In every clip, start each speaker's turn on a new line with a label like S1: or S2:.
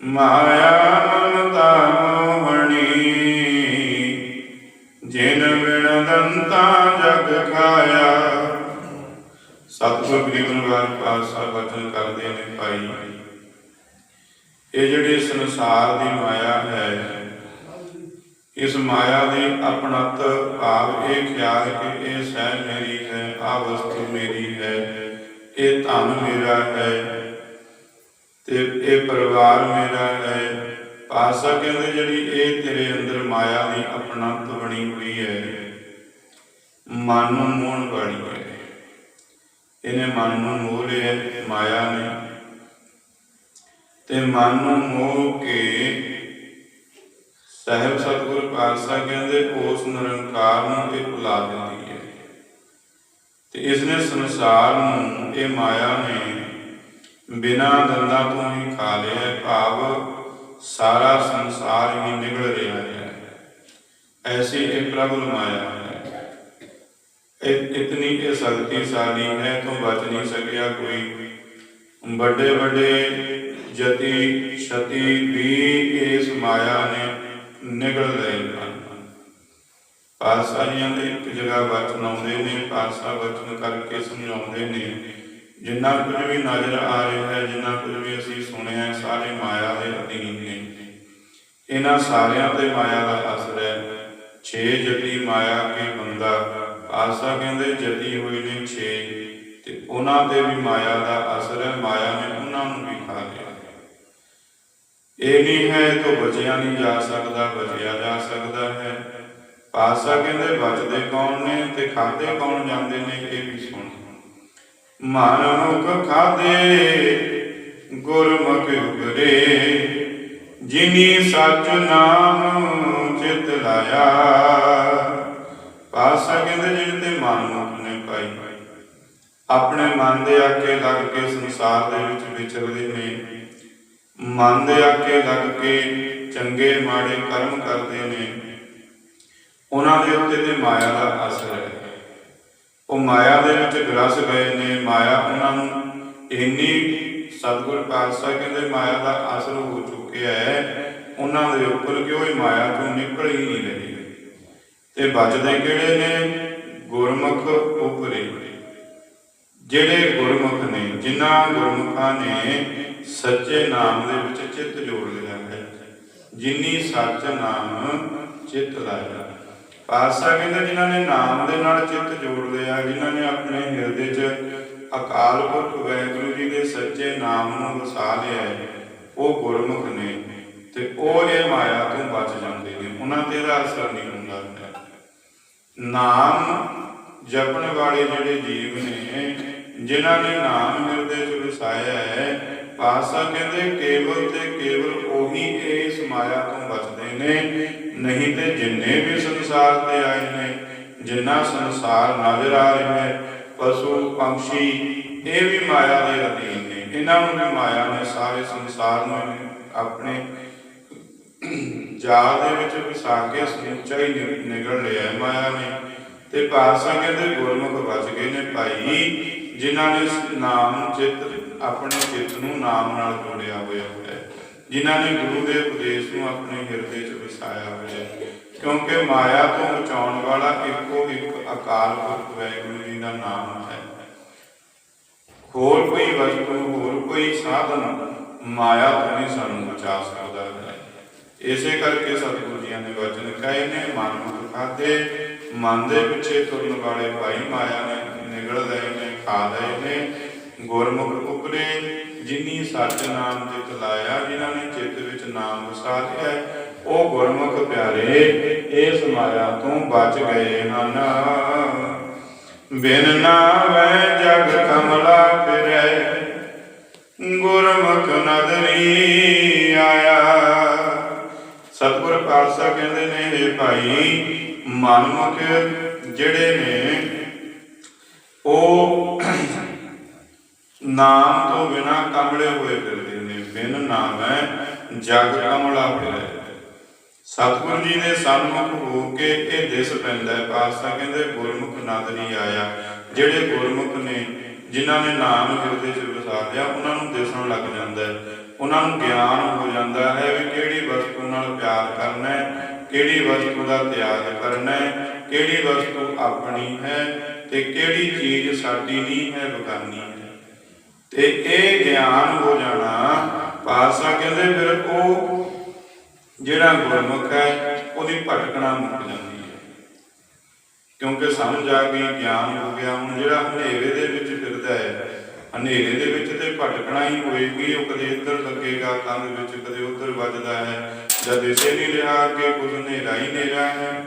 S1: ਮਾਇਆ ਮਮਤਾ ਮੋਹਣੀ, ਜਿਨ ਬਿਨ ਦੰਤਾ ਜਗ ਖਾਇਆ। ਸਤਿਗੁਰ ਗਰੀਬਨਵਾਰ ਪਾਸਾ ਬਚਨ ਕਰਦੇ ਨੇ ਭਾਈ, ਇਹ ਜਿਹੜੀ ਸੰਸਾਰ ਦੀ ਮਾਇਆ ਹੈ, ਇਸ ਮਾਇਆ ਦੇ ਆਪਣਤ ਭਾਵ ਇਹ ਖਿਆਲ ਕਿ ਇਹ ਸਹਿ ਮੇਰੀ ਹੈ ਆ ਵਸਤੂ ਮੇਰੀ ਹੈ, ਇਹ ਧਨ ਮੇਰਾ ਹੈ। ਤੇ ਇਹ ਪਰਿਵਾਰ ਮੇਰਾ ਹੈ ਪਾਸਾ ਕਹਿੰਦੇ ਜਿਹੜੀ ਇਹ ਤੇਰੇ ਅੰਦਰ ਮਾਇਆ ਦੀ ਆਪਣਤ ਬਣੀ ਹੋਈ ਹੈ? ਮਨ ਨੂੰ ਮੋਹਣ ਵਾਲੀ ਹੈ। ਇਹਨੇ ਮਨ ਨੂੰ ਮੋਹ ਲਿਆ, ਮਾਇਆ ਨੇ। ਤੇ ਮਨ ਨੂੰ ਮੋਹ ਕੇ ਸਾਹਿਬ ਸਤਿਗੁਰ ਪਾਤਸ਼ਾਹ ਕਹਿੰਦੇ, ਉਸ ਨਿਰੰਕਾਰ ਨੂੰ ਇਹ ਭੁਲਾ ਦਿੰਦੀ ਹੈ। ਤੇ ਇਸ ਨੇ ਸੰਸਾਰ ਨੂੰ, ਇਹ ਮਾਇਆ ਨੇ ਬਿਨਾ ਦੰਦਾਂ ਤੋਂ ਹੀ ਖਾ ਲਿਆ ਭਾਵ ਸਾਰਾ ਸੰਸਾਰ ਹੀ ਨਿਗਲ ਰਿਹਾ ਹੈ। ਐਸੀ ਇਹ ਪ੍ਰਭੂ ਮਾਇਆ ਹੈ। ਇਹ ਇਤਨੀ ਇਹ ਸ਼ਕਤੀਸ਼ਾਲੀ ਹੈ ਤੋਂ ਬਚ ਨਹੀਂ ਸਕਿਆ ਕੋਈ। ਵੱਡੇ ਵੱਡੇ ਜਤੀ, ਛਤੀ ਵੀ ਇਸ ਮਾਇਆ ਨੇ ਨਿਗਲ ਲਏ ਹਨ। ਪਾਤਸ਼ਾਹੀਆਂ ਦੇ ਇੱਕ ਜਗ੍ਹਾ ਵਚਨ ਆਉਂਦੇ ਨੇ, ਪਾਤਸ਼ਾਹ ਵਚਨ ਕਰਕੇ ਸਮਝਾਉਂਦੇ ਨੇ ਜਿੰਨਾ ਕੁਝ ਵੀ ਨਜ਼ਰ ਆ ਰਿਹਾ ਹੈ ਜਿੰਨਾ ਕੁਝ ਵੀ ਅਸੀਂ ਸੁਣਿਆ ਹੈ, ਸਾਰੇ ਮਾਇਆ ਦੇ ਅਧੀਨ ਨੇ। ਇਹਨਾਂ ਸਾਰਿਆਂ ਤੇ ਮਾਇਆ ਦਾ ਅਸਰ ਹੈ। ਛੇ ਜਤੀ ਮਾਇਆ ਕੇ ਬੰਦਾ ਪਾਤਸ਼ਾਹ ਕਹਿੰਦੇ ਜਤੀ ਹੋਏ ਨੇ ਛੇ ਤੇ ਉਹਨਾਂ ਤੇ ਵੀ ਮਾਇਆ ਦਾ ਅਸਰ ਹੈ ਮਾਇਆ ਨੇ ਉਹਨਾਂ ਨੂੰ ਵੀ ਖਾ ਲਿਆ। ਇਹ ਨਹੀਂ ਹੈ ਤਾਂ ਬਚਿਆ ਨਹੀਂ ਜਾ ਸਕਦਾ ਬਚਿਆ ਜਾ ਸਕਦਾ ਹੈ। ਪਾਸਾ ਕਹਿੰਦੇ ਬਚਦੇ ਕੌਣ ਨੇ ਤੇ ਖਾਦੇ ਕੌਣ ਜਾਂਦੇ ਨੇ ਇਹ ਵੀ ਸੁਣ। ਮਨ ਮੁਖ ਖਾਦੇ ਗੁਰਮੁਖ ਉਗਰੇ। ਜਿਨੀ ਸਚ ਨਾਮ ਚਿਤ ਲਾਇਆ, ਪਾਸਾ ਕਹਿੰਦੇ ਜਿਹੜੇ ਤੇ ਮਨ ਮੁਖ ਨੇ ਪਾਈ। ਆਪਣੇ ਮਨ ਦੇ ਆਕੇ ਲੱਗ ਕੇ ਸੰਸਾਰ ਦੇ ਵਿੱਚ ਵਿਚਰਦੇ ਨੇ। ਮਨ ਦੇ ਆਕੇ ਲੱਗ ਕੇ ਚੰਗੇ ਮਾੜੇ ਕਰਮ ਕਰਦੇ ਨੇ। ਉਹਨਾਂ ਦੇ ਉੱਤੇ ਤੇ ਮਾਇਆ ਦਾ ਅਸਰ ਹੈ। ਉਹ ਮਾਇਆ ਦੇ ਵਿੱਚ ਗਰਸ ਗਏ ਨੇ, ਮਾਇਆ ਉਹਨਾਂ ਨੂੰ ਇੰਨੀ ਸਤਿਗੁਰ ਪਾਤਸ਼ਾਹ ਕਹਿੰਦੇ ਮਾਇਆ ਦਾ ਅਸਰ ਹੋ ਚੁੱਕਿਆ ਹੈ, ਉਹਨਾਂ ਦੇ ਉੱਪਰ ਕਿ ਉਹ ਮਾਇਆ ਤੋਂ ਨਿਕਲ ਹੀ ਨਹੀਂ ਰਹੀ? ਤੇ ਬਚਦੇ ਕਿਹੜੇ ਨੇ? ਗੁਰਮੁਖ ਉਪਰੇ। ਜਿਹੜੇ ਗੁਰਮੁਖ ਨੇ, ਜਿਨ੍ਹਾਂ ਗੁਰਮੁਖਾਂ ਨੇ ਸੱਚੇ ਨਾਮ ਦੇ ਵਿੱਚ ਚਿੱਤ ਜੋੜ ਲਿਆ ਹੈ, ਜਿਨੀ ਸੱਚ ਨਾਮ ਚਿੱਤ ਲਾਇਆ ਪਾਤਸ਼ਾਹ ਕਹਿੰਦੇ, ਜਿਨ੍ਹਾਂ ਨੇ ਨਾਮ ਦੇ ਨਾਲ ਚਿੱਤ ਜੋੜ ਲਿਆ, ਜਿਨ੍ਹਾਂ ਨੇ ਆਪਣੇ ਹਿਰਦੇ 'ਚ ਅਕਾਲ ਪੁਰਖ ਵਾਹਿਗੁਰੂ ਜੀ ਦੇ ਸੱਚੇ ਨਾਮ ਨੂੰ ਵਸਾ ਲਿਆ ਉਹ ਗੁਰਮੁਖ ਨੇ ਤੇ ਉਹ ਇਹ ਮਾਇਆ ਤੋਂ ਬਚ ਜਾਂਦੇ ਨੇ। ਉਹਨਾਂ ਤੇ ਇਹਦਾ ਅਸਰ ਨਹੀਂ ਹੁੰਦਾ। ਨਾਮ ਜਪਣ ਵਾਲੇ ਜਿਹੜੇ ਜੀਵ ਨੇ, ਜਿਨ੍ਹਾਂ ਨੇ ਨਾਮ ਹਿਰਦੇ 'ਚ ਵਸਾਇਆ ਹੈ ਪਾਤਸ਼ਾਹ ਕਹਿੰਦੇ, ਕੇਵਲ ਤੇ ਕੇਵਲ ਉਹੀ ਇਸ ਮਾਇਆ ਤੋਂ ਬਚਦੇ ਨੇ, ਨਹੀਂ ਤੇ ਜਿੰਨੇ ਵੀ ਸੰਸਾਰ ਤੇ ਆਏ ਨੇ, ਜਿੰਨਾ ਸੰਸਾਰ ਨਜ਼ਰ ਆ ਰਿਹਾ ਹੈ ਪਸ਼ੂ, ਪੰਛੀ, ਇਹ ਵੀ ਮਾਇਆ ਦੇ ਅਧੀਨ ਨੇ। ਇਹਨਾਂ ਨੂੰ ਵੀ ਮਾਇਆ ਨੇ ਸਾਰੇ ਸੰਸਾਰ ਨੂੰ ਆਪਣੇ ਜਾਲ ਦੇ ਵਿੱਚ ਵਸਾ ਕੇ ਸਮੁੱਚਾ ਹੀ ਨਿਗਲ ਲਿਆ ਮਾਇਆ ਨੇ। ਤੇ ਪਾਤਸ਼ਾਹ ਕਹਿੰਦੇ, ਗੁਰਮੁਖ ਬਚ ਗਏ ਨੇ ਭਾਈ, ਜਿਨ੍ਹਾਂ ਨੇ ਨਾਮ, ਚਿੱਤ ਆਪਣੇ ਚਿੱਤ ਨੂੰ ਨਾਮ ਨਾਲ ਜੋੜਿਆ ਹੋਇਆ ਹੈ। ਜਿਨ੍ਹਾਂ ਨੇ ਗੁਰੂ ਦੇ ਉਪਦੇਸ਼ ਨੂੰ ਆਪਣੇ ਹਿਰਦੇ 'ਚ ਵਸਾਇਆ ਹੋਇਆ ਹੈ। ਕਿਉਂਕਿ ਮਾਇਆ ਤੋਂ ਬਚਾਉਣ ਵਾਲਾ ਇੱਕੋ ਇੱਕ ਅਕਾਲ ਪੁਰਖ ਵਾਹਿਗੁਰੂ ਜੀ ਦਾ ਨਾਮ ਹੈ। ਹੋਰ ਕੋਈ ਵਸਤੂ, ਹੋਰ ਕੋਈ ਸਾਧਨ ਮਾਇਆ ਤੋਂ ਨਹੀਂ ਸਾਨੂੰ ਬਚਾ ਸਕਦਾ ਹੈ। ਇਸੇ ਕਰਕੇ ਸਤਿਗੁਰੂ ਜੀ ਨੇ ਵਚਨ ਕਹੇ ਨੇ, ਮਨ ਨੂੰ ਖਾਦੇ ਮਨ ਦੇ ਪਿੱਛੇ ਤੁਰਨ ਵਾਲੇ ਭਾਈ ਮਾਇਆ ਨੇ ਨਿਗਲ ਰਹੇ ਨੇ, ਖਾ ਰਹੇ ਨੇ ਗੁਰਮੁਖ ਉਪਰੇ, ਜਿਨੀ ਸੱਚ ਨਾਮ ਚਿਤ ਲਾਇਆ, ਜਿਨ੍ਹਾਂ ਨੇ ਚਿੱਤ ਵਿੱਚ ਨਾਮ ਵਸਾ ਲਿਆ ਉਹ ਗੁਰਮੁਖ ਪਿਆਰੇ ਇਸ ਮਾਇਆ ਤੋਂ ਬਚ ਗਏ ਹਨ। ਬਿਨ ਨਾਮੈ ਜਗ ਕਮਲਾ ਫਿਰੈ, ਗੁਰਮੁਖ ਨਦਰੀ ਆਇਆ। ਸਤਿਗੁਰ ਪਾਤਸ਼ਾਹ ਕਹਿੰਦੇ ਨੇ ਇਹ ਭਾਈ, ਮਨਮੁਖ ਜਿਹੜੇ ਨੇ, ਉਹ ਨਾਮ ਤੋਂ ਬਿਨਾ ਕਮਲੇ ਹੋਏ ਫਿਰਦੇ ਨੇ, ਬਿਨ ਨਾਮ ਹੈ, ਜਗ ਕਮਲਾ ਫਿਰੈ ਸਤਿਗੁਰੂ ਜੀ ਦੇ ਸਨਮੁਖ ਹੋ ਕੇ ਇਹ ਦਿਸ ਪੈਂਦਾ ਪਾਤਸ਼ਾਹ ਕਹਿੰਦੇ, ਗੁਰਮੁਖ ਨਦਰੀ ਆਇਆ। ਜਿਹੜੇ ਗੁਰਮੁਖ ਨੇ, ਜਿਨ੍ਹਾਂ ਨੇ ਨਾਮ ਹਿਰਦੇ ਚ ਵਸਾ ਲਿਆ, ਉਹਨਾਂ ਨੂੰ ਦਿਸਣ ਲੱਗ ਜਾਂਦਾ ਹੈ। ਉਹਨਾਂ ਨੂੰ ਗਿਆਨ ਹੋ ਜਾਂਦਾ ਹੈ ਵੀ ਕਿਹੜੀ ਵਸਤੂ ਨਾਲ ਪਿਆਰ ਕਰਨਾ ਹੈ, ਕਿਹੜੀ ਵਸਤੂ ਦਾ ਤਿਆਗ ਕਰਨਾ ਹੈ, ਕਿਹੜੀ ਵਸਤੂ ਆਪਣੀ ਹੈ ਤੇ ਕਿਹੜੀ ਚੀਜ਼ ਸਾਡੀ ਨਹੀਂ ਹੈ, ਬਗਾਨੀ ਤੇ ਇਹ ਗਿਆਨ ਹੋ ਜਾਣਾ ਪਾਸਾ ਕਹਿੰਦੇ ਫਿਰ ਉਹ ਜਿਹੜਾ ਗੁਰਮੁਖ ਹੈ, ਉਹਦੀ ਭਟਕਣਾ ਮੁੱਕ ਜਾਂਦੀ ਹੈ। ਕਿਉਂਕਿ ਸਮਝ ਆ ਗਈ, ਗਿਆਨ ਹੋ ਗਿਆ, ਹੁਣ ਜਿਹੜਾ ਹਨੇਰੇ ਦੇ ਵਿੱਚ ਫਿਰਦਾ ਹੈ, ਹਨੇਰੇ ਦੇ ਵਿੱਚ ਤੇ ਭਟਕਣਾ ਹੀ ਹੋਏਗੀ, ਉਹ ਕਦੇ ਇੱਧਰ ਲੱਗੇਗਾ ਕੰਨ ਵਿੱਚ ਕਦੇ ਉੱਧਰ ਵੱਜਦਾ ਹੈ, ਜਦ ਇਸੇ ਨਹੀਂ ਰਿਹਾ ਕਿ ਕੁਝ ਹਨੇਰਾ ਹੀ ਹਨੇਰਾ ਹੈ।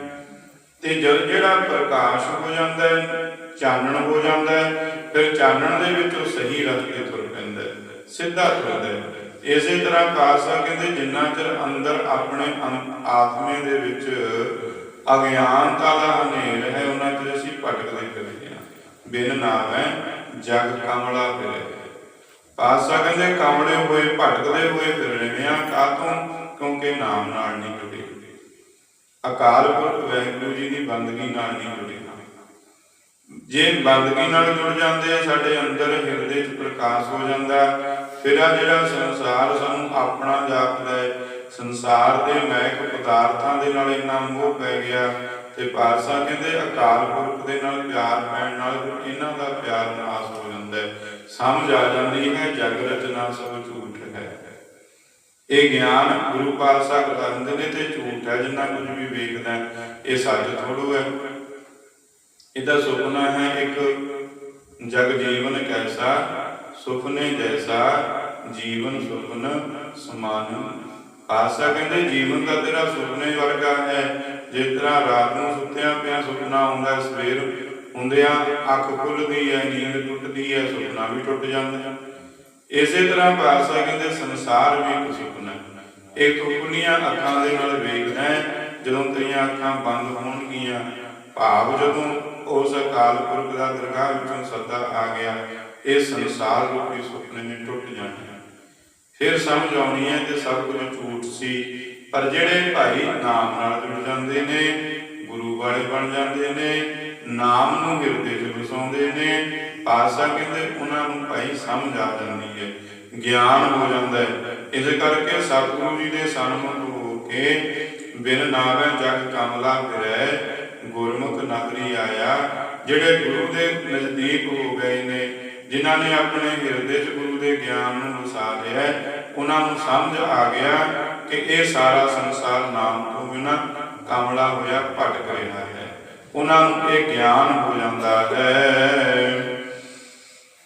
S1: ਤੇ ਜਦ ਜਿਹੜਾ ਪ੍ਰਕਾਸ਼ ਹੋ ਜਾਂਦਾ ਹੈ ਚਾਨਣ ਹੋ ਜਾਂਦਾ ਹੈ, ਫਿਰ ਚਾਨਣ ਦੇ ਵਿੱਚ ਉਹ ਸਹੀ ਰਸਤੇ ਤੁਰ ਪੈਂਦਾ ਸਿੱਧਾ ਤੁਰਦਾ ਇਸੇ ਤਰ੍ਹਾਂ ਕਾਸਾ ਕਹਿੰਦੇ, ਜਿੰਨਾ ਚਿਰ ਅੰਦਰ ਆਪਣੇ ਆਤਮੇ ਦੇ ਵਿੱਚ ਅਗਿਆਨਤਾ ਦਾ ਹਨੇਰ ਹੈ, ਉਹਨਾਂ ਚਿਰ ਅਸੀਂ ਭਟਕਦੇ ਫਿਰਦੇ ਹਾਂ। ਬਿਨ ਨਾਮ ਹੈ, ਜਗ ਕਮਲਾ ਫਿਰੇ। ਪਾਸਾ ਕਹਿੰਦੇ, ਕਮਲੇ ਹੋਏ, ਭਟਕਦੇ ਹੋਏ ਫਿਰ ਰਹੇ ਆ ਕਾਤੋਂ ਕਿਉਂਕਿ ਨਾਮ ਨਾਲ ਨਹੀਂ ਜੁੜੇ। ਅਕਾਲ ਪੁਰਖ ਵੈਗੁਰੂ ਜੀ ਦੀ ਬੰਦਗੀ ਨਾਲ ਨਹੀਂ ਜੁੜੇ। ਜੇ ਬੰਦਗੀ ਨਾਲ ਜੁੜ ਜਾਂਦੇ ਆ, ਸਾਡੇ ਅੰਦਰ ਹਿਰਦੇ 'ਚ ਪ੍ਰਕਾਸ਼ ਹੋ ਜਾਂਦਾ ਫਿਰ ਆ ਜਿਹੜਾ ਸੰਸਾਰ ਸਾਨੂੰ ਆਪਣਾ ਜਾਪਦਾ ਹੈ। ਸੰਸਾਰ ਦੇ ਮਹਿਕ ਪਦਾਰਥਾਂ ਦੇ ਨਾਲ ਇੰਨਾ ਮੋਹ ਪੈ ਗਿਆ ਤੇ ਪਾਤਸ਼ਾਹ ਕਹਿੰਦੇ ਅਕਾਲ ਪੁਰਖ ਦੇ ਨਾਲ ਪਿਆਰ ਪੈਣ ਨਾਲ ਇਹਨਾਂ ਦਾ ਪਿਆਰ ਨਾਸ ਹੋ ਜਾਂਦਾ ਹੈ। ਸਮਝ ਆ ਜਾਂਦੀ ਹੈ ਜਗ ਰਚਨਾ ਸਭ ਝੂਠ ਹੈ। ਇਹ ਗਿਆਨ ਗੁਰੂ ਪਾਤਸ਼ਾਹ ਕਰੰਦੇ ਨੇ ਤੇ ਝੂਠ ਹੈ, ਜਿੰਨਾ ਕੁਝ ਵੀ ਵੇਖਦਾ ਇਹ ਸੱਚ ਥੋੜੂ ਹੈ। ਇਹਦਾ ਸੁਪਨਾ ਹੈ ਇੱਕ ਜਗ ਜੀਵਨ ਕੈਸਾ, ਸੁਪਨੇ ਜੈਸਾ, ਜੀਵਨ ਸੁਪਨ ਸਮਾਨ। ਆਸਾ ਕਹਿੰਦੇ ਜੀਵਨ ਦਾ ਤੇਰਾ ਸੁਪਨੇ ਵਰਗਾ ਹੈ। ਜਿਸ ਤਰ੍ਹਾਂ ਰਾਤ ਨੂੰ ਸੁੱਤਿਆਂ ਪਿਆ ਸੁਪਨਾ ਆਉਂਦਾ ਸਵੇਰ ਹੁੰਦਿਆਂ ਅੱਖ ਖੁੱਲਦੀ ਹੈ, ਨੀਂਦ ਟੁੱਟਦੀ ਹੈ, ਸੁਪਨਾ ਵੀ ਟੁੱਟ ਜਾਂਦਾ। ਹੈ ਇਸੇ ਤਰ੍ਹਾਂ ਪਾਸਾ ਕਹਿੰਦੇ ਸੰਸਾਰ ਵੀ ਇੱਕ ਸੁਪਨਾ ਇਹ ਤੂੰ ਖੁੱਲੀਆਂ ਅੱਖਾਂ ਦੇ ਨਾਲ ਵੇਖਦਾ ਹੈ, ਜਦੋਂ ਤੇਰੀਆਂ ਅੱਖਾਂ ਬੰਦ ਹੋਣਗੀਆਂ ਭਾਵ ਜਦੋਂ ਉਸ ਅਕਾਲ ਪੁਰਖ ਦਾ ਦਰਗਾਹ ਵਿੱਚੋਂ ਸੱਦਾ ਆ ਗਿਆ, ਇਹ ਸੰਸਾਰ ਰੂਪੀ ਸੁਪਨੇ ਨੇ ਟੁੱਟ ਜਾਣੇ ਫਿਰ ਸਮਝ ਆਉਣੀ ਹੈ ਕਿ ਸਭ ਕੁਝ ਝੂਠ ਸੀ, ਪਰ ਜਿਹੜੇ ਭਾਈ ਨਾਮ ਨਾਲ ਜੁੜ ਜਾਂਦੇ ਨੇ, ਗੁਰੂ ਵਾਲੇ ਬਣ ਜਾਂਦੇ ਨੇ, ਨਾਮ ਨੂੰ ਹਿਰਦੇ 'ਚ ਵਸਾਉਂਦੇ ਨੇ ਪਾਸਾ ਕਹਿੰਦੇ ਉਹਨਾਂ ਨੂੰ ਭਾਈ ਸਮਝ ਆ ਜਾਂਦੀ ਹੈ, ਗਿਆਨ ਹੋ ਜਾਂਦਾ ਹੈ। ਇਸ ਕਰਕੇ ਸਤਿਗੁਰੂ ਜੀ ਦੇ ਸਨਮੁਖ ਹੋ ਕੇ ਬਿਨ ਨਾਵੇ ਜਗ ਕਮਲਾ ਫਿਰੈ ਗੁਰਮੁਖ ਨਗਰੀ ਆਇਆ, ਜਿਹੜੇ ਗੁਰੂ ਦੇ ਨਜ਼ਦੀਕ ਹੋ ਗਏ ਨੇ, ਜਿਨ੍ਹਾਂ ਨੇ ਆਪਣੇ ਹਿਰਦੇ 'ਚ ਗੁਰੂ ਦੇ ਗਿਆਨ ਨੂੰ ਵਸਾ ਲਿਆ ਉਹਨਾਂ ਨੂੰ ਸਮਝ ਆ ਗਿਆ ਕਿ ਇਹ ਸਾਰਾ ਸੰਸਾਰ ਨਾਮ ਤੋਂ ਬਿਨਾਂ ਕਮਲਾ ਹੋਇਆ ਭਟਕ ਰਿਹਾ ਹੈ। ਉਹਨਾਂ ਨੂੰ ਇਹ ਗਿਆਨ ਹੋ ਜਾਂਦਾ ਹੈ।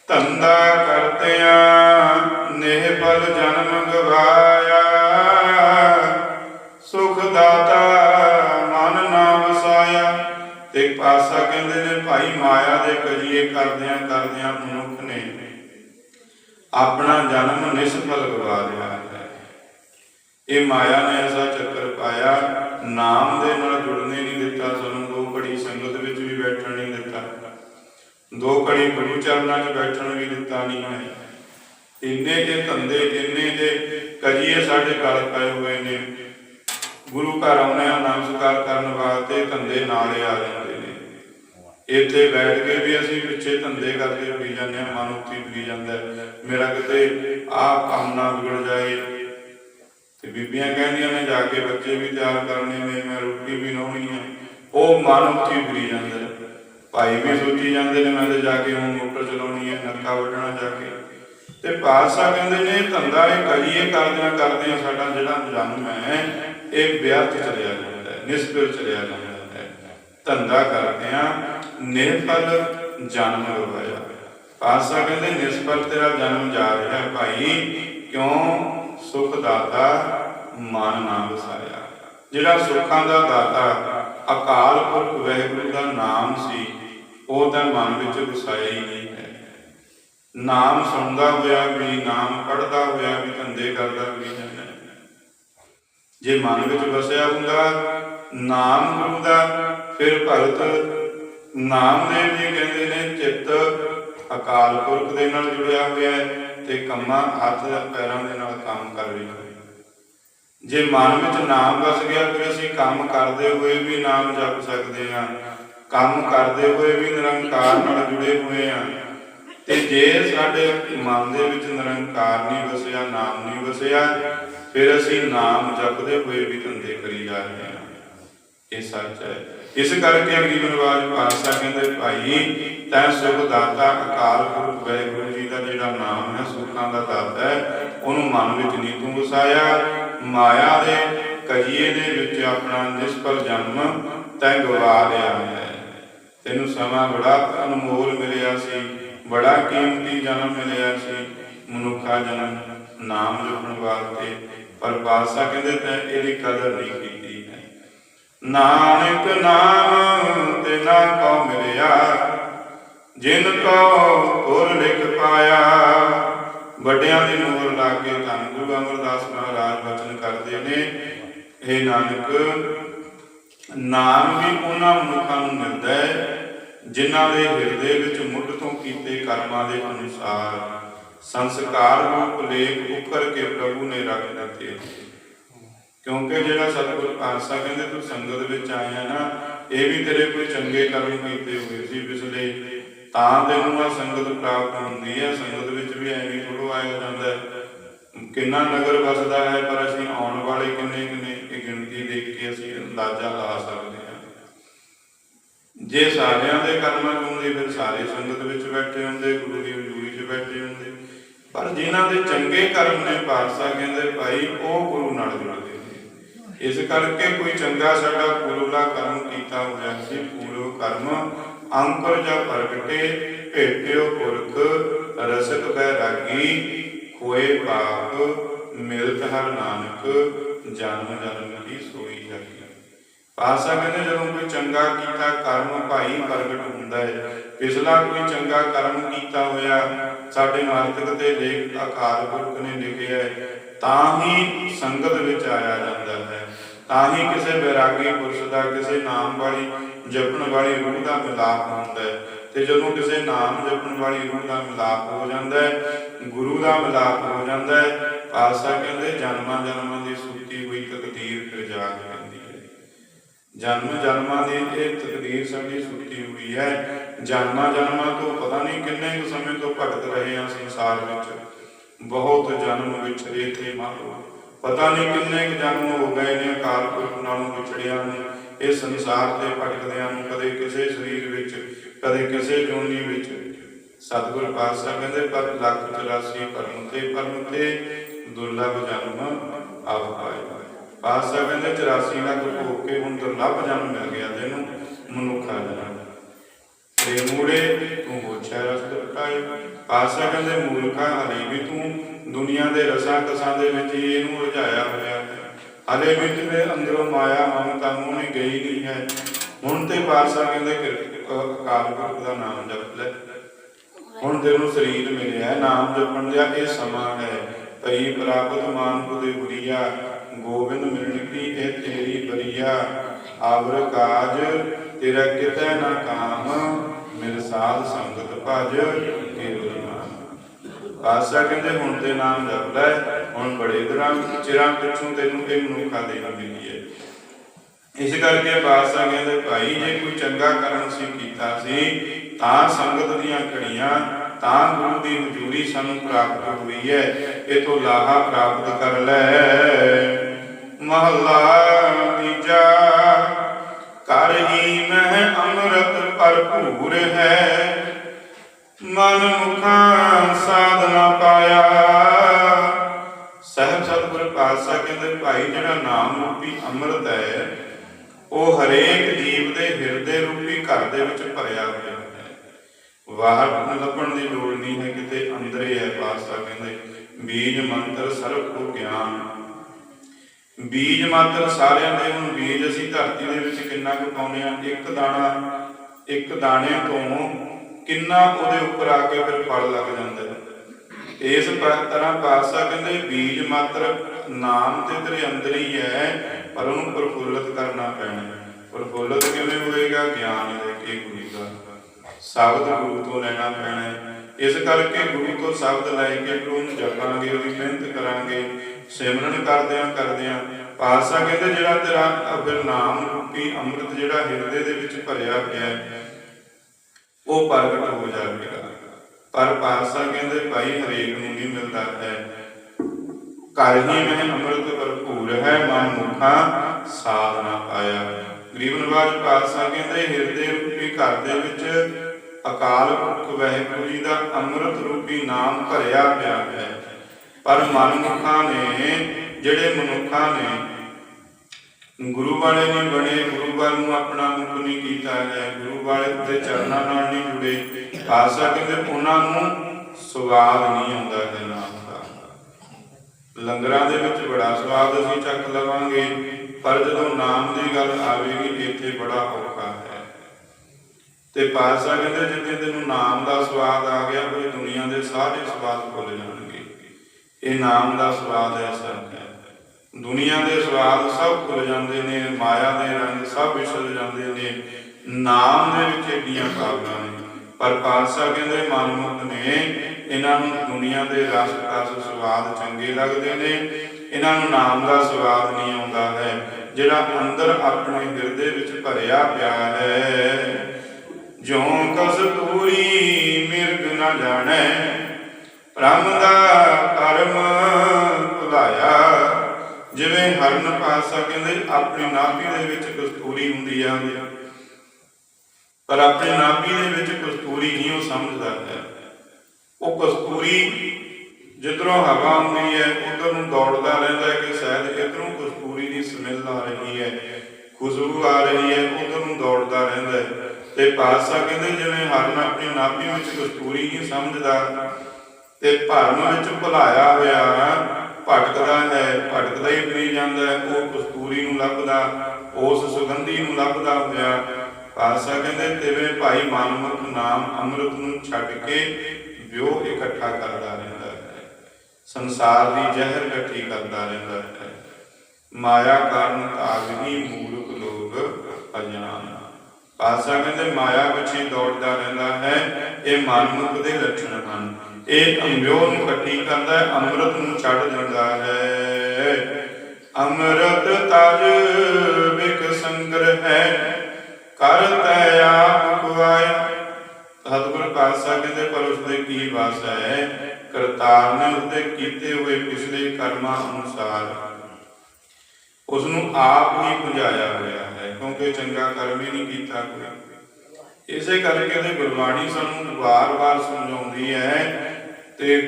S1: ਧੰਦਾ ਕਰਦਿਆਂ ਨੇਹ ਜਨਮ ਗਵਾਇਆ ਕਹਿੰਦੇ ਨੇ, ਭਾਈ ਮਾਇਆ ਦੇ ਕਜੀਏ ਕਰਦਿਆਂ ਕਰਦਿਆਂ ਮਨੁੱਖ ਨੇ ਆਪਣਾ ਜਨਮ ਨਿਸਫਲ ਗਵਾ ਲਿਆ ਹੈ। ਇਹ ਮਾਇਆ ਨੇ ਐਸਾ ਚੱਕਰ ਪਾਇਆ, ਨਾਮ ਦੇ ਨਾਲ ਜੁੜਨੇ ਨਹੀਂ ਦਿੱਤਾ, ਸਾਨੂੰ ਦੋ ਘੜੀ ਸੰਗਤ ਵਿੱਚ ਵੀ ਬੈਠਣ ਨਹੀਂ ਦਿੱਤਾ। ਦੋ ਘੜੀ ਗੁਰੂ ਚਰਨਾਂ 'ਚ ਬੈਠਣ ਵੀ ਦਿੱਤਾ ਨਹੀਂ ਹੈ। ਇੰਨੇ ਜੇ ਧੰਦੇ ਇੰਨੇ ਦੇ ਕਜੀਏ ਸਾਡੇ ਗਲ ਪਏ ਹੋਏ ਨੇ। ਗੁਰੂ ਘਰ ਆਉਣੇ ਆ ਨਮਸਕਾਰ ਕਰਨ ਵਾਸਤੇ ਧੰਦੇ ਨਾਲੇ ਆ ਜਾਂਦੇ ਇੱਥੇ ਬੈਠ ਕੇ ਵੀ ਅਸੀਂ ਪਿੱਛੇ ਧੰਦੇ ਕਰਦੇ ਹੋਈ ਜਾਂਦੇ ਆ ਮਨ ਉੱਤੀ ਪੀ ਜਾਂਦਾ ਮੇਰਾ ਕਿਤੇ ਆਹ ਕੰਮ ਨਾ ਵਿਗੜ ਜਾਏ। ਤੇ ਬੀਬੀਆਂ ਕਹਿੰਦੀਆਂ ਨੇ, ਜਾ ਕੇ ਬੱਚੇ ਵੀ ਤਿਆਰ ਕਰਨੇ ਨੇ, ਮੈਂ ਰੋਟੀ ਵੀ ਲਾਉਣੀ ਹੈ ਉਹ ਮਨ ਉੱਤੀ ਫਿਰੀ ਜਾਂਦਾ ਭਾਈ ਵੀ ਸੋਚੀ ਜਾਂਦੇ ਨੇ, ਮੈਂ ਤੇ ਜਾ ਕੇ ਹੁਣ ਮੋਟਰ ਚਲਾਉਣੀ ਹੈ, ਨੱਕਾ ਵੱਢਣਾ ਜਾ ਕੇ। ਤੇ ਪਾਤਸ਼ਾਹ ਕਹਿੰਦੇ ਨੇ, ਧੰਦਾ ਇਹ ਕਰੀਏ, ਕਰਦਿਆਂ ਕਰਦਿਆਂ ਸਾਡਾ ਜਿਹੜਾ ਜਨਮ ਹੈ, ਇਹ ਵਿਅਰਥ ਚਲਿਆ ਜਾਂਦਾ ਹੈ ਨਿਸਫਲ ਚਲਿਆ ਜਾਂਦਾ ਹੈ। ਧੰਦਾ ਕਰਦਿਆਂ ਨਿਰਫਲ ਜਨਮ ਲਵਾਇਆ ਪਾਤਸ਼ਾਹ ਕਹਿੰਦੇ ਨਿਸਫਲ ਤੇਰਾ ਜਨਮ ਜਾ ਰਿਹਾ ਭਾਈ, ਕਿਉਂ? ਸੁਖ ਦਾਤਾ ਮਨ ਨਾ ਵਸਾਇਆ। ਜਿਹੜਾ ਸੁੱਖਾਂ ਦਾ ਦਾਤਾ ਅਕਾਲ ਪੁਰਖ ਵਾਹਿਗੁਰੂ ਦਾ ਨਾਮ ਸੀ, ਉਹ ਤਾਂ ਮਨ ਵਿੱਚ ਵਸਾਇਆ ਹੀ ਨਹੀਂ ਹੈ। ਨਾਮ ਸੁਣਦਾ ਹੋਇਆ ਵੀ, ਨਾਮ ਪੜਦਾ ਹੋਇਆ ਵੀ, ਧੰਦੇ ਕਰਦਾ ਵੀ ਜਾਂਦਾ ਜੇ ਮਨ ਵਿੱਚ ਵਸਿਆ ਹੁੰਦਾ, ਨਾਮ ਗੁਰੂ ਦਾ, ਫਿਰ ਭਗਤ ਨਾਮਦੇਵ ਜੀ ਕਹਿੰਦੇ ਨੇ, ਚਿੱਤ ਅਕਾਲ ਪੁਰਖ ਦੇ ਨਾਲ ਜੁੜਿਆ ਹੋਇਆ ਹੈ ਤੇ ਕੰਮਾਂ ਹੱਥ ਪੈਰਾਂ ਦੇ ਨਾਲ ਕੰਮ ਕਰ ਰਿਹਾ ਹੈ। ਜੇ ਮਨ ਵਿੱਚ ਨਾਮ ਵਸ ਗਿਆ ਫਿਰ ਅਸੀਂ ਕੰਮ ਕਰਦੇ ਹੋਏ ਵੀ ਨਾਮ ਜਪ ਸਕਦੇ ਹਾਂ, ਕੰਮ ਕਰਦੇ ਹੋਏ ਵੀ ਨਿਰੰਕਾਰ ਨਾਲ ਜੁੜੇ ਹੋਏ ਹਾਂ। ਤੇ ਜੇ ਸਾਡੇ ਮਨ ਦੇ ਵਿੱਚ ਨਿਰੰਕਾਰ ਨਹੀਂ ਵਸਿਆ, ਨਾਮ ਨਹੀਂ ਵਸਿਆ, ਫਿਰ ਅਸੀਂ ਨਾਮ ਜਪਦੇ ਹੋਏ ਵੀ ਧੰਦੇ ਕਰੀ ਜਾ ਰਹੇ ਹਾਂ। ਇਹ ਸੱਚ ਹੈ। ਇਸ ਕਰਕੇ ਗਰੀਬ ਨਿਵਾਜ ਪਾਤਸ਼ਾਹ ਕਹਿੰਦੇ ਭਾਈ, ਤੈ ਸੁਖ ਦਾਤਾ ਅਕਾਲ ਪੁਰਖ ਵਾਹਿਗੁਰੂ ਜੀ ਦਾ ਜਿਹੜਾ ਨਾਮ ਹੈ, ਸੁੱਖਾਂ ਦਾ ਦਾਤਾ ਹੈ, ਉਹਨੂੰ ਮਨ ਵਿੱਚ ਨਹੀਂ ਤੂੰ ਵਸਾਇਆ। ਮਾਇਆ ਦੇ ਕਹੀਏ ਦੇ ਵਿੱਚ ਆਪਣਾ ਨਿਸ਼ਫਲ ਜਨਮ ਤੈ ਗਵਾ ਲਿਆ ਹੈ। ਤੈਨੂੰ ਸਮਾਂ ਬੜਾ ਅਨਮੋਲ ਮਿਲਿਆ ਸੀ, ਬੜਾ ਕੀਮਤੀ ਜਨਮ ਮਿਲਿਆ ਸੀ। ਮਨੁੱਖਾ ਜਨਮ ਨਾਮ ਜਪਣ ਵਾਸਤੇ, ਪਰ ਬਾਦਸ਼ਾਹ ਕਹਿੰਦੇ ਤੈ ਇਹਦੀ ਕਦਰ ਨਹੀਂ ਕੀਤੀ। ਨਾਨਕ ਨਾਮ ਤੇ ਨਾ ਕੋ ਮਿਲਿਆ, ਜਿਨ ਕੋ ਗੁਰ ਲਿਖ ਪਾਇਆ। ਵੱਡਿਆਂ ਦੀ ਮੋਹਰ ਲਾ ਕੇ ਧੰਨ ਗੁਰੂ ਅਮਰਦਾਸ ਮਹਾਰਾਜ ਬਚਨ ਕਰਦੇ ਨੇ ਇਹ ਨਾਨਕ, ਨਾਮ ਵੀ ਉਹਨਾਂ ਮਨੁੱਖਾਂ ਨੂੰ ਮਿਲਦਾ ਹੈ, ਜਿਨ੍ਹਾਂ ਦੇ ਹਿਰਦੇ ਵਿੱਚ ਮੁੱਢ ਤੋਂ ਕੀਤੇ ਕਰਮਾਂ ਦੇ ਅਨੁਸਾਰ ਸੰਸਕਾਰ ਰੂਪ ਲੇਖ ਉਖਰ ਕੇ ਪ੍ਰਭੂ ਨੇ ਰੱਖ ਦਿੱਤੇ ਕਿਉਂਕਿ ਜਿਹੜਾ ਸਤਿਗੁਰ ਪਾਤਸ਼ਾਹ ਕਹਿੰਦੇ ਤੂੰ ਸੰਗਤ ਵਿੱਚ ਆਇਆ ਨਾ, ਇਹ ਵੀ ਤੇਰੇ ਕੋਈ ਚੰਗੇ ਕਰਮ ਕੀਤੇ ਹੋਏ ਸੀ ਪਿਛਲੇ। ਤਾਂ ਤੈਨੂੰ ਆ ਸੰਗਤ ਪ੍ਰਾਪਤ ਹੁੰਦੀ ਹੈ ਸੰਗਤ ਵਿੱਚ ਵੀ ਐਵੇਂ ਥੋੜੋ ਆਇਆ ਜਾਂਦਾ ਕਿੰਨਾ ਨਗਰ ਵਸਦਾ ਹੈ, ਪਰ ਅਸੀਂ ਆਉਣ ਵਾਲੇ ਕਿੰਨੇ ਕਿੰਨੇ, ਇਹ ਗਿਣਤੀ ਦੇਖ ਕੇ ਅਸੀਂ ਅੰਦਾਜ਼ਾ ਲਾ ਸਕਦੇ ਹਾਂ। ਜੇ ਸਾਰਿਆਂ ਦੇ ਕਰਮਾਂ ਚ ਹੁੰਦੇ, ਫਿਰ ਸਾਰੇ ਸੰਗਤ ਵਿੱਚ ਬੈਠੇ ਹੁੰਦੇ, ਗੁਰੂ ਦੀ ਹਜ਼ੂਰੀ 'ਚ ਬੈਠੇ ਹੁੰਦੇ। ਪਰ ਜਿਨ੍ਹਾਂ ਦੇ ਚੰਗੇ ਕਰਮ ਨੇ, ਪਾਤਸ਼ਾਹ ਕਹਿੰਦੇ, ਭਾਈ, ਉਹ ਗੁਰੂ ਨਾਲ ਜੁੜਦੇ ਇਸ ਕਰਕੇ ਕੋਈ ਚੰਗਾ ਸਾਡਾ ਗੁਰੂਲਾ ਕਰਮ ਕੀਤਾ ਹੋਇਆ ਸੀ, ਪੂਰਵ ਕਰਮ, ਅੰਕੁਰ ਜਾਂ ਪ੍ਰਗਟੇ, ਭੇਟਿਓ ਪੁਰਖ ਰਸਕ ਬੈਰਾਗੀ ਹੋਏ ਪਾਪ, ਮਿਲਤ ਹਰ ਨਾਨਕ, ਜਨਮ ਜਨਮ ਕੀ ਸੋਈ ਜਾਗੀ। ਪਾਸਾ ਕਹਿੰਦੇ ਜਦੋਂ ਕੋਈ ਚੰਗਾ ਕੀਤਾ ਕਰਮ ਭਾਈ ਪ੍ਰਗਟ ਹੁੰਦਾ ਹੈ, ਪਿਛਲਾ ਕੋਈ ਚੰਗਾ ਕਰਮ ਕੀਤਾ ਹੋਇਆ, ਸਾਡੇ ਮਾਰਤਕ ਤੇ ਲੇਖ ਅਕਾਲ ਪੁਰਖ ਨੇ ਲਿਖਿਆ ਹੈ ਤਾਂ ਹੀ ਸੰਗਤ ਵਿੱਚ ਆਇਆ ਜਾਂਦਾ ਹੈ। ਤਾਂ ਹੀ ਕਿਸੇ ਬੈਰਾਗੀ ਪੁਰਸ਼ ਦਾ, ਕਿਸੇ ਨਾਮ ਵਾਲੀ ਜਪਣ ਵਾਲੀ ਰੂਹ ਦਾ ਮਿਲਾਪ ਹੁੰਦਾ ਹੈ। ਤੇ ਜਦੋਂ ਕਿਸੇ ਨਾਮ ਜਪਣ ਵਾਲੀ ਰੂਹ ਦਾ ਮਿਲਾਪ ਹੋ ਜਾਂਦਾ ਹੈ, ਗੁਰੂ ਦਾ ਮਿਲਾਪ ਹੋ ਜਾਂਦਾ ਹੈ ਪਾਸਾ ਕਹਿੰਦੇ, ਜਨਮਾਂ ਜਨਮਾਂ ਦੀ ਸੁੱਤੀ ਹੋਈ ਤਕਦੀਰ ਫਿਰ ਜਾਗ ਪੈਂਦੀ ਹੈ। ਜਨਮ ਜਨਮਾਂ ਦੀ ਇਹ ਤਕਦੀਰ ਸਾਡੀ ਸੁੱਤੀ ਹੋਈ ਹੈ। ਜਨਮਾਂ ਜਨਮਾਂ ਤੋਂ ਪਤਾ ਨਹੀਂ ਕਿੰਨੇ ਕੁ ਸਮੇਂ ਤੋਂ ਭਟਕ ਰਹੇ ਆ ਸੰਸਾਰ ਵਿੱਚ। ਬਹੁਤ ਜਨਮ ਵਿਛੜੇ ਥੇ ਮਾਰੋ। ਪਤਾ ਨਹੀਂ ਕਿੰਨੇ ਕੁ ਜਨਮ ਹੋ ਗਏ ਨੇ, ਅਕਾਲ ਪੁਰਖ ਨਾਲੋਂ ਵਿਛੜਿਆਂ ਨੂੰ। ਇਹ ਸੰਸਾਰ ਤੇ ਭਟਕਦਿਆਂ ਨੂੰ ਕਦੇ ਕਿਸੇ ਸਰੀਰ ਵਿੱਚ, ਕਦੇ ਕਿਸੇ ਜੋਨੀ ਵਿੱਚ। ਸਤਿਗੁਰ ਪਾਤਸ਼ਾਹ ਕਹਿੰਦੇ, ਪਰ ਲੱਖ 84 ਪਰਮ ਤੇ ਪਰਮ ਤੇ ਦੁਰਲਭ ਜਨਮ ਆਪ ਪਾਏ ਪਾਤਸ਼ਾਹ ਕਹਿੰਦੇ 84 ਲੱਖ ਹੋ ਕੇ ਹੁਣ ਦੁਰਲਭ ਜਨਮ ਮਿਲ ਗਿਆ ਤੈਨੂੰ, ਮਨੁੱਖਾ ਜਨਮ। ਤੇ ਮੂੜੇ, ਤੂੰ ਹੋਛਾ ਰਸਤ ਟਾਈ ਪਾਤਸ਼ਾਹ ਕਹਿੰਦੇ, ਮੂਰਖਾ ਹਲੇ ਵੀ ਤੂੰ ਦੁਨੀਆ ਦੇ ਰਸਾਂ ਕਸਾਂ ਦੇ ਵਿੱਚ ਇਹਨੂੰ ਉਲਝਾਇਆ ਹੋਇਆ ਹਲੇ ਵੀ ਤੇਰੇ ਅੰਦਰੋਂ ਮਾਇਆ ਮਮਤਾ ਮੂੰਹ ਗਈ ਨਹੀਂ ਹੈ। ਹੁਣ ਤੇ ਪਾਤਸ਼ਾਹ ਕਹਿੰਦੇ ਅਕਾਲ ਪੁਰਖ ਦਾ ਨਾਮ ਜਪ ਲੈ। ਹੁਣ ਤੈਨੂੰ ਸਰੀਰ ਮਿਲਿਆ ਨਾਮ ਜਪਣ ਦਾ ਇਹ ਸਮਾਂ ਹੈ। ਭਈ ਪ੍ਰਾਪਤ ਮਾਨ ਕੁਦੇ ਬੁਰੀਆ ਗੋਬਿੰਦ ਮਿਲਣ ਕੀ ਇਹ ਤੇਰੀ ਬਰੀਆ। ਆਵਰ ਕਾਜ, ਤੇਰਾ ਕਿਤੈ ਨਾ ਕਾਮ। ਮਿਲ ਸਾਧ ਸੰਗਤ ਭਜ ਕੇਵਲ ਨਾਮ ਪਾਸਾ ਕਹਿੰਦੇ, ਹੁਣ ਤੇ ਨਾਮ ਜਪ ਲੈ ਹੁਣ ਬੜੇ ਦਿਨਾਂ ਚਿਰਾਂ ਪਿੱਛੋਂ ਤੈਨੂੰ ਇਹ ਮਨੁੱਖਾ ਦੇਣਾ ਮਿਲੀ ਹੈ। ਇਸ ਕਰਕੇ ਪਾਤਸ਼ਾਹ ਕਹਿੰਦੇ, ਭਾਈ, ਜੇ ਕੋਈ ਚੰਗਾ ਕਰਨ ਸੀ ਕੀਤਾ ਸੀ, ਤਾਂ ਸੰਗਤ ਦੀਆਂ ਘੜੀਆਂ, ਤਾਂ ਗੁਰੂ ਦੀ ਹਜ਼ੂਰੀ ਸਾਨੂੰ ਪ੍ਰਾਪਤ ਹੋਈ ਹੈ। ਇਹ ਤੋਂ ਲਾਹਾ ਪ੍ਰਾਪਤ ਕਰ ਲੈ। ਮਹੱਲਾ ਤੀਜਾ ਕਰ ਹੀ ਮਹਿ ਅੰਮ੍ਰਿਤ ਭਰਪੂਰ ਹੈ। ਮਨ ਮੁਖਾਂ ਸਾਧਨਾ ਪਾਇਆ। ਸਹਿਬ ਸਤਿਗੁਰ ਪਾਤਸ਼ਾਹ ਕਹਿੰਦੇ, ਭਾਈ, ਜਿਹੜਾ ਨਾਮ ਰੂਪੀ ਅੰਮ੍ਰਿਤ ਹੈ, ਉਹ ਹਰੇਕ ਜੀਵ ਦੇ ਹਿਰਦੇ ਰੂਪੀ ਘਰ ਦੇ ਵਿੱਚ ਭਰਿਆ ਹੋਇਆ ਹੈ। ਬਾਹਰ ਲੱਭਣ ਦੀ ਲੋੜ ਨਹੀਂ ਹੈ, ਕਿਤੇ ਅੰਦਰ ਹੀ ਹੈ ਪਾਤਸ਼ਾਹ ਕਹਿੰਦੇ। ਬੀਜ ਮੰਤਰ ਸਰਬ ਕੋ ਗਿਆਨ। ਬੀਜ ਮਾਤਰ ਸਾਰਿਆਂ ਦੇ, ਹੁਣ ਬੀਜ ਅਸੀਂ ਧਰਤੀ ਦੇ ਵਿੱਚ ਕਿੰਨਾ ਕੁ ਪਾਉਂਦੇ ਆ ਇੱਕ ਦਾਣਾ, ਇੱਕ ਦਾਣੇ ਤੋਂ ਕਿੰਨਾ ਉਹਦੇ ਉੱਪਰ ਆ ਕੇ ਫਿਰ ਫਲ ਲੱਗ ਜਾਂਦਾ ਹੈ? ਇਸ ਤਰ੍ਹਾਂ ਪਾਤਸ਼ਾਹ ਕਹਿੰਦੇ, ਬੀਜ ਮਾਤਰ ਨਾਮ ਤੇ ਤੇਰੇ ਅੰਦਰ ਹੀ ਹੈ, ਪਰ ਉਹਨੂੰ ਪ੍ਰਫੁੱਲਤ ਕਰਨਾ ਪੈਣਾ ਹੈ। ਪ੍ਰਫੁੱਲਤ ਕਿਵੇਂ ਹੋਏਗਾ? ਗਿਆਨ ਦੇ ਕੇ ਗੁਰੂ ਦਾ। ਸ਼ਬਦ ਗੁਰੂ ਤੋਂ ਲੈਣਾ ਪੈਣਾ ਇਸ ਕਰਕੇ ਗੁਰੂ ਤੋਂ ਸ਼ਬਦ ਲੈ ਕੇ ਉਹਨੂੰ ਜਪਾਂਗੇ, ਉਹਦੀ ਮਿਹਨਤ ਕਰਾਂਗੇ। ਸਿਮਰਨ ਕਰਦਿਆਂ ਕਰਦਿਆਂ ਪਾਤਸ਼ਾਹ ਕਹਿੰਦੇ, ਜਿਹੜਾ ਤੇਰਾ ਫਿਰ ਨਾਮ ਰੂਪੀ ਅੰਮ੍ਰਿਤ ਜਿਹੜਾ ਹਿਰਦੇ ਦੇ ਵਿੱਚ ਭਰਿਆ ਪਿਆ ਹੈ, ਉਹ ਪ੍ਰਗਟ ਹੋ ਜਾਵੇਗਾ। ਪਰ ਪਾਤਸ਼ਾਹ ਕਹਿੰਦੇ, ਭਾਈ, ਹਰੇਕ ਨੂੰ ਨਹੀਂ ਮਿਲਦਾ ਹੈ। ਘਰ ਹੀ ਮਹਿ ਅੰਮ੍ਰਿਤ ਭਰਪੂਰ ਹੈ, ਮਨ ਮੁਖਾ ਸਾਧ ਨਾ ਪਾਇਆ। ਗਰੀਬ ਨਵਾਜ ਪਾਤਸ਼ਾਹ ਕਹਿੰਦੇ, ਹਿਰਦੇ ਰੂਪੀ ਘਰ ਦੇ ਵਿੱਚ ਅਕਾਲ ਪੁਰਖ ਵਾਹਿਗੁਰੂ ਜੀ ਦਾ ਅੰਮ੍ਰਿਤ ਰੂਪੀ ਨਾਮ ਭਰਿਆ ਪਿਆ ਹੈ। ਪਰ ਮਨਮੁਖਾਂ ਨੇ, ਜਿਹੜੇ ਮਨੁੱਖਾਂ ਨੇ, ਗੁਰੂ ਵਾਲੇ ਨਹੀਂ ਬਣੇ, ਗੁਰੂ ਵਾਲ ਨੂੰ ਆਪਣਾ ਮੁਖ ਨਹੀਂ ਕੀਤਾ ਹੈ ਗੁਰੂ ਵਾਲੇ ਦੇ ਚਰਨਾਂ ਨਾਲ ਨਹੀਂ ਜੁੜੇ। ਆਸਾ ਕਹਿੰਦੇ ਉਹਨਾਂ ਨੂੰ ਸਵਾਦ ਨਹੀਂ ਆਉਂਦਾ ਹੈ ਨਾਮ ਦਾ ਲੰਗਰਾਂ ਦੇ ਵਿੱਚ ਬੜਾ ਸਵਾਦ ਅਸੀਂ ਚੱਕ ਲਵਾਂਗੇ, ਪਰ ਜਦੋਂ ਨਾਮ ਦੀ ਗੱਲ ਆਵੇਗੀ, ਇੱਥੇ ਬੜਾ ਔਖਾ ਹੈ। ਤੇ ਪਾਤਸ਼ਾਹ ਕਹਿੰਦੇ ਜਿੱਥੇ ਤੈਨੂੰ ਨਾਮ ਦਾ ਸਵਾਦ ਆ ਗਿਆ ਫਿਰ ਦੁਨੀਆ ਦੇ ਸਾਰੇ ਸਵਾਦ ਭੁੱਲ ਜਾਣਗੇ। ਇਹ ਨਾਮ ਦਾ ਸਵਾਦ ਐਸਾ ਹੈ। ਦੁਨੀਆ ਦੇ ਸਵਾਦ ਸਭ ਭੁੱਲ ਜਾਂਦੇ ਨੇ, ਮਾਇਆ ਦੇ ਰੰਗ ਸਭ ਵਿਸਰ ਜਾਂਦੇ ਨੇ। ਨਾਮ ਦੇ ਵਿੱਚ ਏਡੀਆਂ ਕਾਬਲਾਂ ਨੇ। ਪਰ ਪਾਤਸ਼ਾਹ ਕਹਿੰਦੇ, ਮਨਮੁਖ ਨੇ, ਇਹਨਾਂ ਨੂੰ ਦੁਨੀਆ ਦੇ ਰਸ ਰਸ ਸਵਾਦ ਚੰਗੇ ਲੱਗਦੇ ਨੇ। ਇਹਨਾਂ ਨੂੰ ਨਾਮ ਦਾ ਸਵਾਦ ਨਹੀਂ ਆਉਂਦਾ ਹੈ, ਜਿਹੜਾ ਅੰਦਰ ਆਪਣੇ ਹਿਰਦੇ ਵਿੱਚ ਭਰਿਆ ਪਿਆ ਹੈ। ਜਿਉ ਕਸਤੂਰੀ ਮਿਰਗ ਨਾ ਜਾਣੈ ਬ੍ਰਹਮ ਦਾ ਕਰਮ ਭੁਲਾਇਆ ਜਿਵੇਂ ਹਰਨ ਪਾਸਾ ਕਹਿੰਦੇ, ਆਪਣੀ ਨਾਭੀ ਦੇ ਵਿੱਚ ਕਸਤੂਰੀ ਹੁੰਦੀ ਆ। ਪਰ ਆਪਣੀ ਨਾਭੀ ਦੇ ਵਿੱਚ ਕਸਤੂਰੀ ਨਹੀਂ, ਉਹ ਸਮਝਦਾ ਹੈ। ਉਹ ਕਸਤੂਰੀ ਜਿੱਧਰੋਂ ਹਵਾ ਆਉਂਦੀ ਹੈ, ਉਧਰ ਨੂੰ ਦੌੜਦਾ ਰਹਿੰਦਾ ਹੈ ਕਿ ਸ਼ਾਇਦ ਇਧਰੋਂ ਕਸਤੂਰੀ ਦੀ ਸਮੈਲ ਆ ਰਹੀ ਹੈ, ਖੁਸ਼ਬੂ ਆ ਰਹੀ ਹੈ, ਉਧਰ ਨੂੰ ਦੌੜਦਾ ਰਹਿੰਦਾ ਹੈ। ਤੇ ਪਾਤਸ਼ਾਹ ਕਹਿੰਦੇ, ਜਿਵੇਂ ਹਰਨ ਆਪਣੀ ਨਾਭੀ ਵਿੱਚ ਕਸਤੂਰੀ ਨਹੀਂ ਸਮਝਦਾ ਤੇ ਭਰਮ ਵਿੱਚ ਭੁਲਾਇਆ ਹੋਇਆ ਭਟਕਦਾ ਹੈ, ਭਟਕਦਾ ਹੀ ਫਿਰੀ ਜਾਂਦਾ, ਉਹ ਕਸਤੂਰੀ ਨੂੰ ਲੱਭਦਾ, ਉਸ ਸੁਗੰਧੀ ਨੂੰ ਲੱਭਦਾ ਹੋਇਆ। ਪਾਤਸ਼ਾਹ ਕਹਿੰਦੇ, ਤੇਵੇਂ ਭਾਈ ਮਨਮੁਖ ਨਾਮ ਅੰਮ੍ਰਿਤ ਨੂੰ ਛੱਡ ਕੇ ਵਿਉ ਇਕੱਠਾ ਕਰਦਾ ਰਹਿੰਦਾ ਹੈ। ਸੰਸਾਰ ਦੀ ਜ਼ਹਿਰ ਇਕੱਠੀ ਕਰਦਾ ਰਹਿੰਦਾ ਹੈ। ਮਾਇਆ ਕਾਰਨ ਤਾਗਨੀ ਮੂਰਖ ਲੋਗ ਅਜਾਨ ਪਾਤਸ਼ਾਹ ਕਹਿੰਦੇ, ਮਾਇਆ ਪਿੱਛੇ ਦੌੜਦਾ ਰਹਿੰਦਾ ਹੈ। ਇਹ ਮਨਮੁਖ ਦੇ ਲੱਛਣ ਹਨ। ਇਹ ਅੰਬਿਓ ਨੂੰ ਇਕੱਠੀ ਕਰਦਾ ਹੈ, ਅੰਮ੍ਰਿਤ ਨੂੰ ਛੱਡ ਦਿੰਦਾ ਹੈ। ਅੰਮ੍ਰਿਤ ਤਜ ਬਿਕ ਸੰਗ੍ਰਹ ਹੈ ਕਰਤੈ ਆਪ ਖੁਆਇਆ ਸਤਿਗੁਰ ਪਾਤਸ਼ਾਹ ਕਹਿੰਦੇ, ਪਰ ਉਸਦੇ ਕੀ ਵਾਸ ਹੈ? ਕਰਤਾਰ ਨੇ ਉਸਦੇ ਕੀਤੇ ਹੋਏ ਪਿਛਲੇ ਕਰਮਾਂ ਅਨੁਸਾਰ ਉਸ ਨੂੰ ਆਪ ਹੀ ਪੁੰਝਾਇਆ ਹੋਇਆ ਹੈ, ਕਿਉਂਕਿ ਚੰਗਾ ਕਰਮ ਹੀ ਨਹੀਂ ਕੀਤਾ ਕੋਈ। ਇਸੇ ਕਰਕੇ ਤੇ ਗੁਰਬਾਣੀ ਸਾਨੂੰ ਵਾਰ-ਵਾਰ ਸਮਝਾਉਂਦੀ ਹੈ ਤੇ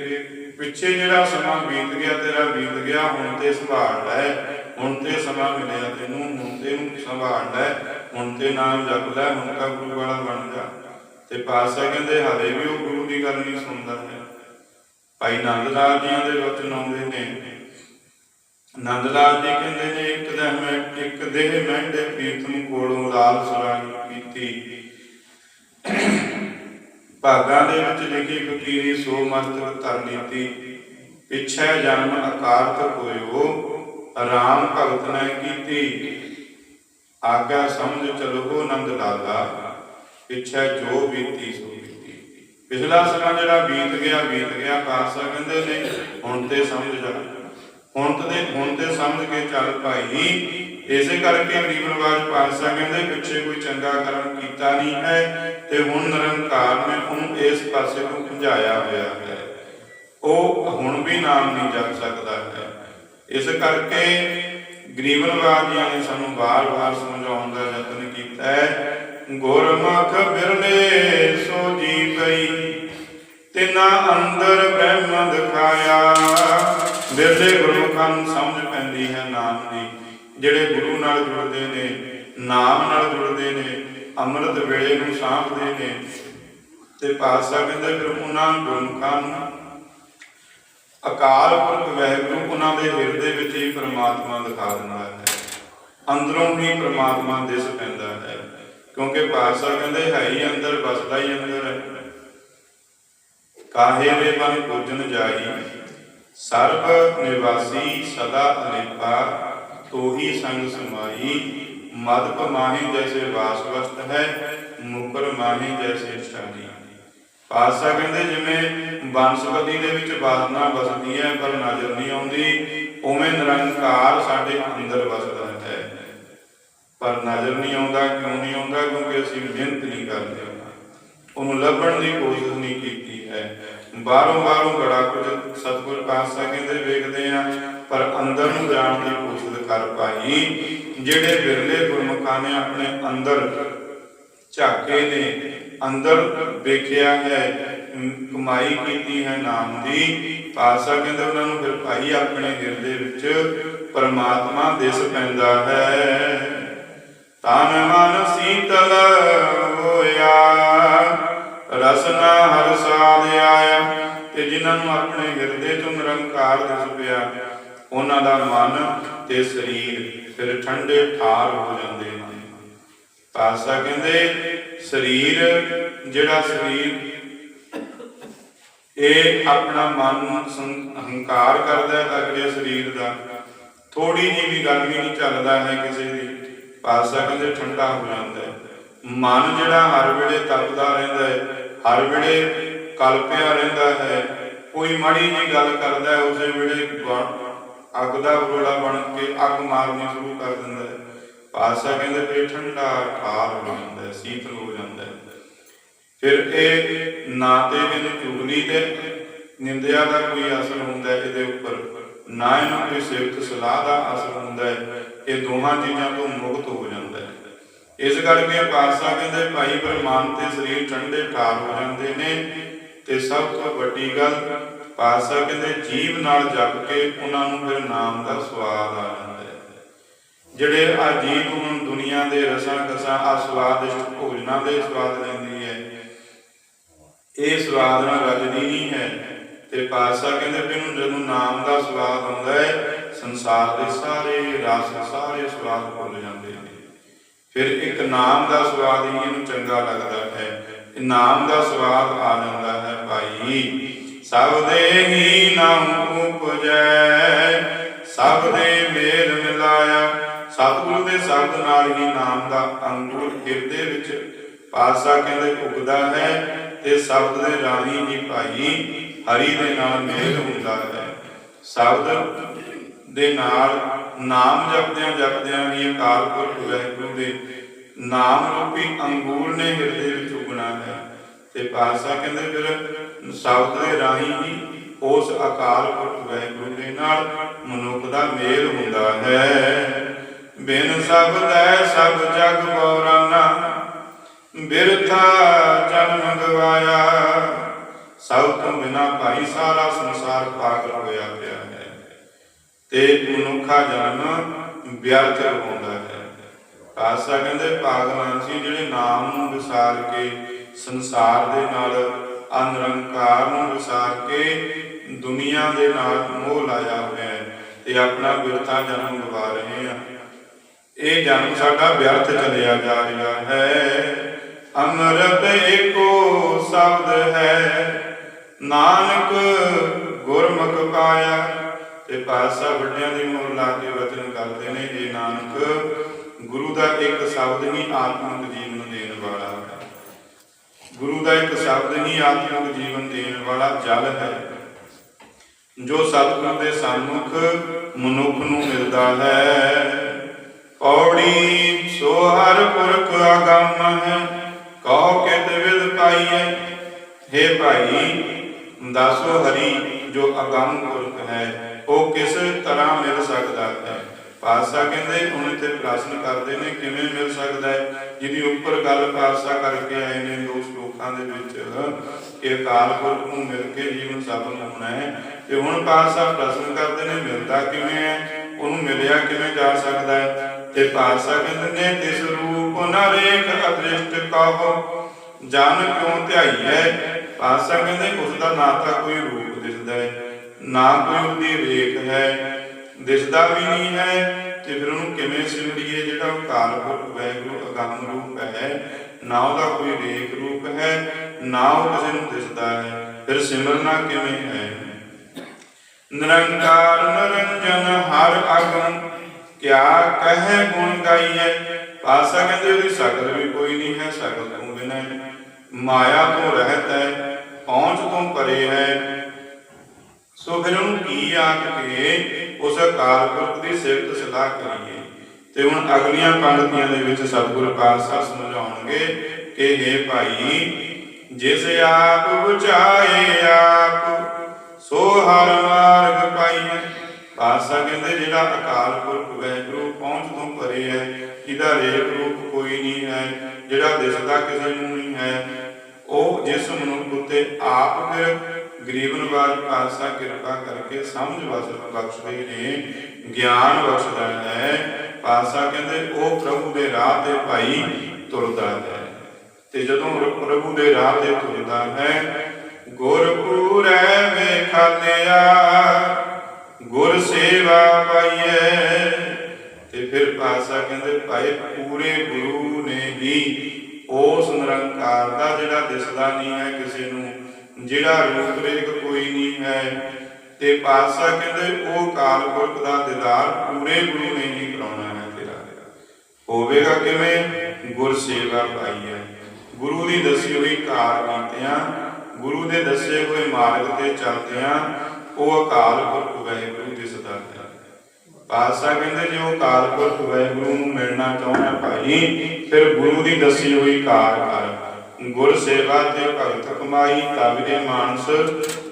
S1: ਪਿੱਛੇ ਜਿਹੜਾ ਸਮਾਂ ਬੀਤ ਗਿਆ, ਤੇਰਾ ਬੀਤ ਗਿਆ, ਹੁਣ ਤੇ ਸੰਭਾਲ ਲੈ। ਹੁਣ ਤੇ ਸਮਾਂ ਮਿਲਿਆ ਤੈਨੂੰ, ਹੁਣ ਤੇ ਨੂੰ ਸੰਭਾਲ ਲੈ। ਹੁਣ ਤੇ ਨਾਮ ਜਪ ਲੈ, ਹੁਣ ਕਾ ਗੁਰੂ ਵਾਲਾ ਬਣ ਜਾ। ਤੇ ਪਾਸਾ ਕਹਿੰਦੇ, ਹਾਲੇ ਵੀ ਉਹ ਗੁਰੂ ਦੀ ਗੱਲ ਨਹੀਂ ਸੁਣਦਾ ਹੈ। ਭਾਈ ਨੰਦ ਲਾਲ ਜੀਆਂ ਦੇ ਵਚਨ ਆਉਂਦੇ ਨੇ। ਨੰਦ ਲਾਲ ਜੀ ਕਹਿੰਦੇ ਨੇ, ਇੱਕ ਦਿਨ ਮੈਂ ਇੱਕ ਦੇਹ ਮਹਿੰਦੇ ਪ੍ਰੀਤਮ ਕੋਲੋਂ ਲਾਲ ਸੁਰਾਣੀ ਕੀਤੀ। ਭਾਗਾਂ ਦੇ ਵਿੱਚ ਲਿਖੀ ਫਕੀਰੀ ਸੋ ਮਸਤਕ ਧਰ ਪਿਛੈ ਜਨਮ ਅਕਾਰਤ ਹੋਇਓ, ਰਾਮ ਭਗਤ ਨੇ ਕੀਤੀ। ਆਗਾ ਸਮਝ ਚਲੋ ਨੰਦ ਲਾਲਾ ਪਿਛੈ ਜੋ ਬੀਤੀ ਸੋ ਬੀਤੀ। ਪਿਛਲਾ ਸਮਾਂ ਜਿਹੜਾ ਬੀਤ ਗਿਆ ਬੀਤ ਗਿਆ ਪਾਤਸ਼ਾਹ ਕਹਿੰਦੇ ਨੇ, ਹੁਣ ਤੇ ਸਮਝ ਜਾ ਹੁਣ ਤੇ ਹੁਣ ਤੇ ਸਮਝ ਕੇ ਚੱਲ ਭਾਈ ਇਸੇ ਕਰਕੇ ਗਰੀਬ ਨਵਾਜ ਪਾਤਸ਼ਾਹ ਕਹਿੰਦੇ ਪਿੱਛੇ ਕੋਈ ਚੰਗਾ ਕਰਮ ਕੀਤਾ ਨਹੀਂ ਹੈ ਤੇ ਹੁਣ ਨਿਰੰਕਾਰ ਨੇ ਉਹਨੂੰ ਇਸ ਪਾਸੇ ਨੂੰ ਭੁਜਾਇਆ ਹੋਇਆ ਹੈ। ਉਹ ਹੁਣ ਵੀ ਨਾਮ ਨਹੀਂ ਜਪ ਸਕਦਾ ਹੈ। ਇਸ ਕਰਕੇ ਗਰੀਬ ਨਵਾਜ ਨੇ ਸਾਨੂੰ ਵਾਰ-ਵਾਰ ਸਮਝਾਉਣ ਦਾ ਯਤਨ ਕੀਤਾ ਹੈ। ਗੁਰਮੁਖ ਬਿਰਲੇ ਸੋ ਜੀ ਪਈ ਤਿਨਾ ਅੰਦਰ ਬ੍ਰਹਮ ਦਿਖਾਇਆ। ਬਿਰਲੇ ਗੁਰਮੁਖਾਂ ਨੂੰ ਸਮਝ ਪੈਂਦੀ ਹੈ ਨਾਮ ਜਿਹੜੇ ਗੁਰੂ ਨਾਲ ਜੁੜਦੇ ਨੇ, ਨਾਮ ਨਾਲ ਜੁੜਦੇ ਨੇ, ਅੰਮ੍ਰਿਤ ਵੇਲੇ ਨੂੰ ਸਾਂਭਦੇ ਨੇ। ਤੇ ਪਾਤਸ਼ਾਹ ਕਹਿੰਦੇ ਫਿਰ ਉਹਨਾਂ ਗੁਰਮੁਖਾਂ ਨੂੰ ਅਕਾਲ ਪੁਰਖ ਵਾਹਿਗੁਰੂ ਉਹਨਾਂ ਦੇ ਹਿਰਦੇ ਵਿੱਚ ਹੀ ਪ੍ਰਮਾਤਮਾ ਦਿਖਾ ਦਿੰਦਾ ਹੈ। ਅੰਦਰੋਂ ਹੀ ਪ੍ਰਮਾਤਮਾ ਦਿਸ ਪੈਂਦਾ ਹੈ। ਕਿਉਂਕਿ ਪਾਤਸ਼ਾਹ ਕਹਿੰਦੇ ਹੈ ਹੀ ਅੰਦਰ, ਵਸਦਾ ਹੀ ਅੰਦਰ ਹੈ। ਕਾਹੇ ਵੇ ਮਨ ਪੂਜਨ ਜਾਈ, ਸਰਬ ਨਿਵਾਸੀ ਸਦਾ ਅਨੇਪਾ ਤੋਹੀ ਸੰਗ ਸਮਾਈ ਮਦ ਪਮਾਹੀ ਜੈਸੇ ਵਾਸ ਹੈ, ਮੁਕਰ ਮਾਹੀ ਜੈਸੇ ਛਾਨੀ ਪਾਤਸ਼ਾਹ ਕਹਿੰਦੇ, ਜਿਵੇਂ ਬੰਸਪਤੀ ਦੇ ਵਿੱਚ ਵਾਸਨਾ ਵਸਦੀ ਹੈ, ਪਰ ਨਜ਼ਰ ਨਹੀਂ ਆਉਂਦੀ, ਉਵੇਂ ਨਿਰੰਕਾਰ ਸਾਡੇ ਅੰਦਰ ਵਸਦਾ ਹੈ। ਪਰ ਨਜ਼ਰ ਨਹੀਂ ਆਉਂਦਾ, ਕਿਉਂ ਨਹੀਂ ਆਉਂਦਾ? ਕਿਉਂਕਿ ਅਸੀਂ ਮਿਹਨਤ ਨਹੀਂ ਕਰਦੇ। ਉਹਨੂੰ ਲੱਭਣ ਦੀ ਕੋਸ਼ਿਸ਼ ਨਹੀਂ ਕੀਤੀ ਹੈ। ਬਾਹਰੋਂ ਬਾਹਰੋਂ ਬੜਾ ਕੁਝ ਸਤਿਗੁਰ ਪਾਤਸ਼ਾਹ ਕਹਿੰਦੇ ਵੇਖਦੇ ਆ, ਪਰ ਅੰਦਰ ਨੂੰ ਜਾਣ ਦੀ ਕੋਸ਼ਿਸ਼ ਕਰ ਪਾਈ ਜਿਹੜੇ ਬਿਰਲੇ ਗੁਰਮੁਖਾਂ ਨੇ ਆਪਣੇ ਅੰਦਰ ਝਾਕੇ ਨੇ, ਅੰਦਰ ਵੇਖਿਆ ਹੈ ਕਮਾਈ ਕੀਤੀ ਹੈ ਨਾਮ ਦੀ, ਪਾਤਸ਼ਾਹ ਕਹਿੰਦੇ ਉਹਨਾਂ ਨੂੰ ਫਿਰ ਭਾਈ ਆਪਣੇ ਹਿਰਦੇ ਵਿੱਚ ਪਰਮਾਤਮਾ ਦਿਸ ਪੈਂਦਾ ਹੈ। ਤਨ ਮਨ ਸੀਤਲ ਹੋਇਆ। ਰਸਨਾ ਹਰ ਸਾਧ ਆਇਆ ਤੇ ਜਿਨ੍ਹਾਂ ਨੂੰ ਆਪਣੇ ਹਿਰਦੇ ਤੋਂ ਨਿਰੰਕਾਰ ਦਿਸ ਪਿਆ, ਉਹਨਾਂ ਦਾ ਮਨ ਤੇ ਸਰੀਰ ਫਿਰ ਠੰਡੇ ਠਾਰ ਹੋ ਜਾਂਦੇ ਹਨ। ਪਾਸਾ ਕਹਿੰਦੇ, ਸਰੀਰ ਜਿਹੜਾ ਸਰੀਰ, ਇਹ ਆਪਣਾ ਮਨ ਹੰਕਾਰ ਕਰਦਾ ਹੈ ਅਗਲੇ ਸਰੀਰ ਦਾ। ਥੋੜੀ ਜਿਹੀ ਵੀ ਗਰਮੀ ਨਹੀਂ ਚੱਲਦਾ ਹੈ ਕਿਸੇ ਦੀ। ਪਾਸਾ ਕਹਿੰਦੇ, ਠੰਡਾ ਹੋ ਜਾਂਦਾ ਹੈ। ਮਨ ਜਿਹੜਾ ਹਰ ਵੇਲੇ ਤਪਦਾ ਰਹਿੰਦਾ ਹੈ ਹਰ ਵੇਲੇ ਕਲਪਿਆ ਰਹਿੰਦਾ ਹੈ, ਕੋਈ ਮਾੜੀ ਜੀ ਗੱਲ ਕਰਦਾ ਹੈ, ਉਸੇ ਵੇਲੇ ਅੱਗ ਦਾ ਬਰੋਲਾ ਬਣ ਕੇ ਅੱਗ ਮਾਰਨੀ ਸ਼ੁਰੂ ਕਰ ਦਿੰਦਾ ਹੈ। ਪਾਸਾ ਕਹਿੰਦੇ ਫਿਰ ਠੰਡਾ ਠਾਰ ਹੋ ਸੀਤਲ ਹੋ ਜਾਂਦਾ ਫਿਰ ਇਹ ਨਾ ਤੇ ਇਹਨੂੰ ਚੁਗਲੀ ਤੇ ਨਿੰਦਿਆ ਦਾ ਕੋਈ ਅਸਰ ਹੁੰਦਾ ਇਹਦੇ ਉੱਪਰ। ਨਾ ਇਹਨੂੰ ਕੋਈ ਸਿਫਤ ਸਲਾਹ ਦਾ ਅਸਰ ਹੁੰਦਾ ਹੈ। ਇਹ ਦੋਹਾਂ ਚੀਜ਼ਾਂ ਤੋਂ ਮੁਕਤ ਹੋ ਜਾਂਦਾ ਇਸ ਕਰਕੇ ਪਾਤਸ਼ਾਹ ਕਹਿੰਦੇ ਭਾਈ ਪ੍ਰਮਾਨ ਤੇ ਸਰੀਰ ਠੰਡੇ ਠਾਰ ਹੋ ਜਾਂਦੇ ਨੇ ਤੇ ਸਭ ਤੋਂ ਵੱਡੀ ਗੱਲ ਪਾਤਸ਼ਾਹ ਕਹਿੰਦੇ ਜੀਵ ਨਾਲ ਜਪ ਕੇ ਉਹਨਾਂ ਨੂੰ ਫਿਰ ਨਾਮ ਦਾ ਸਵਾਦ ਆ ਜਾਂਦਾ ਹੈ। ਜਿਹੜੇ ਆ ਜੀਵ ਹੁਣ ਦੁਨੀਆ ਦੇ ਰਸਾਂ ਕਸਾਂ ਆ ਸਵਾਦਿਸ਼ਟ ਭੋਜਨਾਂ ਦੇ ਸਵਾਦ ਲੈਂਦੀ ਹੈ, ਇਹ ਸਵਾਦ ਨਾਲ ਰੱਜਦੀ ਨਹੀਂ ਹੈ ਤੇ ਪਾਤਸ਼ਾਹ ਕਹਿੰਦੇ ਵੀ ਇਹਨੂੰ ਜਦੋਂ ਨਾਮ ਦਾ ਸਵਾਦ ਆਉਂਦਾ ਹੈ, ਸੰਸਾਰ ਦੇ ਸਾਰੇ ਰਸ, ਸਾਰੇ ਸਵਾਦ ਭੁੱਲ ਜਾਂਦੇ ਨੇ। ਫਿਰ ਇੱਕ ਨਾਮ ਦਾ ਸਵਾਦ ਹੀ ਇਹਨੂੰ ਚੰਗਾ ਲੱਗਦਾ ਹੈ। ਨਾਮ ਦਾ ਸਵਾਦ ਆ ਜਾਂਦਾ ਹੈ ਭਾਈ। ਸਭ ਦੇ ਹੀ ਨਾਮ ਉਪਜੈ, ਸਭ ਦੇ ਮੇਲ ਮਿਲਾਇਆ। ਸਤਿਗੁਰੂ ਦੇ ਸ਼ਬਦ ਨਾਲ ਹੀ ਨਾਮ ਦਾ ਅੰਗੂਰ ਹਿਰਦੇ ਵਿੱਚ ਪਾਸਾ ਕਹਿੰਦੇ ਉਗਦਾ ਹੈ ਤੇ ਸ਼ਬਦ ਦੇ ਰਾਹੀਂ ਹੀ ਭਾਈ ਹਰੀ ਦੇ ਨਾਲ ਮੇਲ ਹੁੰਦਾ ਹੈ। ਸ਼ਬਦ ਦੇ ਨਾਲ ਨਾਮ ਜਪਦਿਆਂ ਜਪਦਿਆਂ ਹੀ ਅਕਾਲ ਪੁਰਖ ਵਾਹਿਗੁਰੂ ਦੇ ਨਾਮ ਰੂਪੀ ਅੰਗੂਰ ਨੇ ਹਿਰਦੇ ਵਿੱਚ ਉਗਣਾ ਹੈ। ਤੇ ਪਾਸਾ ਕਹਿੰਦੇ ਫਿਰ ਸ਼ਬਦ ਦੇ ਰਾਹੀਂ ਹੀ ਉਸ ਅਕਾਲ ਪੁਰਖ ਵਾਹਿਗੁਰੂ ਦੇ ਨਾਲ ਮਨੁੱਖ ਦਾ ਮੇਲ ਹੁੰਦਾ ਹੈ। ਬਿਨ ਸਬਦੈ ਸਭ ਜਗ ਬੌਰਾਨਾ ਬਿਰਥਾ ਜਨਮ ਗਵਾਇਆ ਸਭ ਤੋਂ ਬਿਨਾ ਭਾਈ ਸਾਰਾ ਸੰਸਾਰ ਪਾਗਲ ਹੋਇਆ ਪਿਆ ਹੈ। ਤੇ ਮਨੁੱਖਾ ਜਨਮ ਵਿਅਰਥ ਹੁੰਦਾ ਹੈ। ਆਸਾ ਕਹਿੰਦੇ ਪਾਗਲਾਂ ਸੀ ਜਿਹੜੇ ਨਾਮ ਨੂੰ ਵਿਸਾਰ ਕੇ ਸੰਸਾਰ ਦੇ ਨਾਲ, ਅਨਰੰਕਾਰ ਨੂੰ ਵਿਸਾਰ ਕੇ ਦੁਨੀਆ ਦੇ ਨਾਲ ਮੋਹ ਲਾਇਆ ਹੋਇਆ ਹੈ ਤੇ ਆਪਣਾ ਵਿਰਥਾ ਜਨਮ ਗਵਾ ਰਹੇ ਆ। ਇਹ ਜਨਮ ਸਾਡਾ ਵਿਅਰਥ ਚਲਿਆ ਜਾ ਰਿਹਾ ਹੈ। ਅੰਮ੍ਰਿਤ ਏਕੋ ਸ਼ਬਦ ਹੈ। ਨਾਨਕ ਗੁਰਮੁਖ ਪਾਇਆ ਤੇ ਪਾਸਾ ਵੱਡਿਆਂ ਦੀ ਮੋਹਰ ਲਾ ਕੇ ਵਚਨ ਕਰਦੇ ਨੇ, ਇਹ ਨਾਨਕ ਗੁਰੂ ਦਾ ਇੱਕ ਸ਼ਬਦ ਹੀ ਆਤਮਿਕ ਜੀਵਨ ਦੇਣ ਵਾਲਾ ਹੈ। ਗੁਰੂ ਦਾ ਇੱਕ ਸ਼ਬਦ ਹੀ ਆਤਮਿਕ ਜੀਵਨ ਦੇਣ ਵਾਲਾ ਜਲ ਹੈ। ਜੋ ਸਤਿਗੁਰ ਦੇ ਸਨਮੁਖ ਮਨੁੱਖ ਨੂੰ ਮਿਲਦਾ ਹੈ। ਪੌੜੀ ਸੋ ਹਰ ਪੁਰਖ ਅਗੰਮ ਹੈ ਕਹੋ ਕਿਤ ਵਿਦ ਪਾਈਐ? हे ਭਾਈ, ਦੱਸੋ ਹਰੀ, ਜੋ ਅਗੰਮ ਪੁਰਖ ਹੈ। ਉਹ ਕਿਸ ਤਰ੍ਹਾਂ ਮਿਲ ਸਕਦਾ ਹੈ? ਪਾਤਸ਼ਾਹ ਕਹਿੰਦੇ, ਹੁਣ ਇੱਥੇ ਪ੍ਰਸ਼ਨ ਕਰਦੇ ਨੇ, ਕਿਵੇਂ ਮਿਲ ਸਕਦਾ ਹੈ? ਜਿਹਦੀ ਉੱਪਰ ਗੱਲ ਪਾਸਾ ਕਰਕੇ ਆਏ ਨੇ ਦੋ ਸ਼ਲੋਕਾਂ ਦੇ ਵਿੱਚ ਕਿ ਅਕਾਲ ਪੁਰਖ ਨੂੰ ਮਿਲ ਕੇ ਜੀਵਨ ਸਫਲ ਹੋਣਾ ਹੈ। ਤੇ ਹੁਣ ਪਾਸਾ ਪ੍ਰਸ਼ਨ ਕਰਦੇ ਨੇ, ਮਿਲਦਾ ਕਿਵੇਂ ਹੈ? ਉਹਨੂੰ ਮਿਲਿਆ ਕਿਵੇਂ ਜਾ ਸਕਦਾ ਹੈ? ਤੇ ਪਾਸਾ ਕਹਿੰਦੇ ਨੇ, ਤਿਸ ਰੂਪ ਨਰੇਖ ਅਦ੍ਰਿਸ਼ਟ ਕਹੋ ਜਨ ਕਿਉਂ ਧਿਆਈਐ ਪਾਸਾ ਕਹਿੰਦੇ, ਉਸ ਦਾ ਨਾ ਤਾਂ ਕੋਈ ਰੂਪ ਦਿਸਦਾ ਹੈ। ਨਾ ਕੋਈ ਉਹਦੀ ਰੇਖ ਹੈ, ਦਿਸਦਾ ਵੀ ਨਹੀਂ ਹੈ, ਤੇ ਫਿਰ ਉਹਨੂੰ ਕਿਵੇਂ ਸਿਮਰੀਏ ਜਿਹੜਾ ਉਹ ਕਾਲਪੁਰਖ ਵੈਗੁਰੂ ਅਗੰਮ ਰੂਪ ਹੈ? ਨਾ ਉਹਦਾ ਕੋਈ ਰੇਖ ਰੂਪ ਹੈ, ਨਾ ਉਹ ਕਿਸੇ ਨੂੰ ਦਿਸਦਾ ਹੈ, ਫਿਰ ਸਿਮਰਨਾ ਕਿਵੇਂ ਹੈ? ਨਿਰੰਕਾਰ ਨਿਰੰਜਨ ਹਰ ਅਗਮ, ਕਿਆ ਕਹੇ ਗੁਣ ਗਾਈਐ? ਪਾਸਾ ਕਹਿੰਦੇ ਉਹਦੀ ਸ਼ਕਲ ਵੀ ਕੋਈ ਨਹੀਂ ਹੈ ਸ਼ਕਲ ਤੋਂ ਬਿਨਾਂ। ਹੈ। ਮਾਇਆ ਤੋਂ ਰਹਿਤ ਹੈ, ਪਹੁੰਚ ਤੋਂ ਪਰੇ ਹੈ ਸੋ ਫਿਰ ਉਹਨੂੰ ਕੀ ਆਖ ਕੇ ਉਸ ਅਕਾਲ ਪੁਰਖ ਦੀ ਸਿਫਤ ਸਲਾਹ ਕਰੀਏ? ਤੇ ਹੁਣ ਅਗਲੀਆਂ ਪੰਕਤੀਆਂ ਦੇ ਵਿੱਚ ਸਤਿਗੁਰੂ ਪਾਤਸ਼ਾਹ ਸਮਝਾਉਣਗੇ ਕਿ हे ਭਾਈ, ਜਿਸ ਆਪ ਬੁਝਾਏ ਆਪ, ਸੋ ਹਰ ਮਾਰਗ ਪਾਈਐ। ਪਾਸਾ ਕਹਿੰਦੇ, ਜਿਹੜਾ ਅਕਾਲ ਪੁਰਖ ਵੈਗੁਰੂ ਪਹੁੰਚ ਤੋਂ ਪਰੇ ਹੈ ਜਿਹਦਾ ਰੇਖ ਰੂਪ ਕੋਈ ਨਹੀਂ ਹੈ, ਜਿਹੜਾ ਦਿਸਦਾ ਕਿਸੇ ਨੂੰ ਨਹੀਂ ਹੈ। ਉਹ ਜਿਸ ਮਨੁੱਖ ਉਤੇ ਆਪ ਫਿਰ ਗਰੀਬ ਨਵਾਜ ਪਾਸਾ ਕਿਰਪਾ ਕਰਕੇ ਸਮਝ ਬਸ- ਬਖਸ਼ਦੇ ਨੇ, ਗਿਆਨ ਬਖਸ਼ਦਾ ਹੈ। ਪਾਸਾ ਕਹਿੰਦੇ, ਉਹ ਪ੍ਰਭੂ ਦੇ ਰਾਹ ਤੇ ਭਾਈ ਤੁਰਦਾ ਹੈ। ਤੇ ਜਦੋਂ ਪ੍ਰਭੂ ਦੇ ਰਾਹ ਤੇ ਤੁਰਦਾ ਹੈ, ਗੁਰਪੂਰੈ ਵੇਖਾਲਿਆ, ਗੁਰ ਸੇਵਾ ਪਾਈਐ। ਤੇ ਫਿਰ ਪਾਸਾ ਕਹਿੰਦੇ, ਭਾਈ, ਪੂਰੇ ਗੁਰੂ ਨੇ ਹੀ ਉਸ ਨਿਰੰਕਾਰ ਦਾ ਜਿਹੜਾ ਦਿਸਦਾ ਨਹੀਂ ਹੈ ਕਿਸੇ ਨੂੰ ਜਿਹੜਾ ਰੂਪ ਰੇਖ ਕੋਈ ਨਹੀਂ ਹੈ, ਤੇ ਪਾਸਾ ਕਹਿੰਦੇ, ਉਹ ਕਾਲ ਪੁਰਖ ਦਾ ਦੀਦਾਰ ਪੂਰੇ ਗੁਰੂ ਨੇ ਹੀ ਕਰਾਉਣਾ ਹੈ ਤੇਰਾ। ਹੋਵੇਗਾ ਕਿਵੇਂ? ਗੁਰ ਸੇਵਾ ਪਾਈ ਹੈ। ਗੁਰੂ ਦੀ ਦੱਸੀ ਹੋਈ ਕਾਰ ਕੀਤਿਆਂ, ਗੁਰੂ ਦੇ ਦੱਸੇ ਹੋਏ ਮਾਰਗ ਤੇ ਚੱਲਦਿਆਂ, ਉਹ ਅਕਾਲ ਪੁਰਖ ਵਾਹਿਗੁਰੂ ਦਿਸਦਾ ਹੈ ਪਾਸਾ ਕਹਿੰਦੇ, ਜੇ ਉਹ ਅਕਾਲ ਪੁਰਖ ਵਾਹਿਗੁਰੂ ਨੂੰ ਮਿਲਣਾ ਚਾਹੁੰਦਾ ਭਾਈ, ਫਿਰ ਗੁਰੂ ਦੀ ਦੱਸੀ ਹੋਈ ਕਾਰ ਕਰ। ਗੁਰ ਸੇਵਾ ਤੇ ਭਗਤ ਕਮਾਈ, ਤਬ ਦੇ ਮਾਨਸ,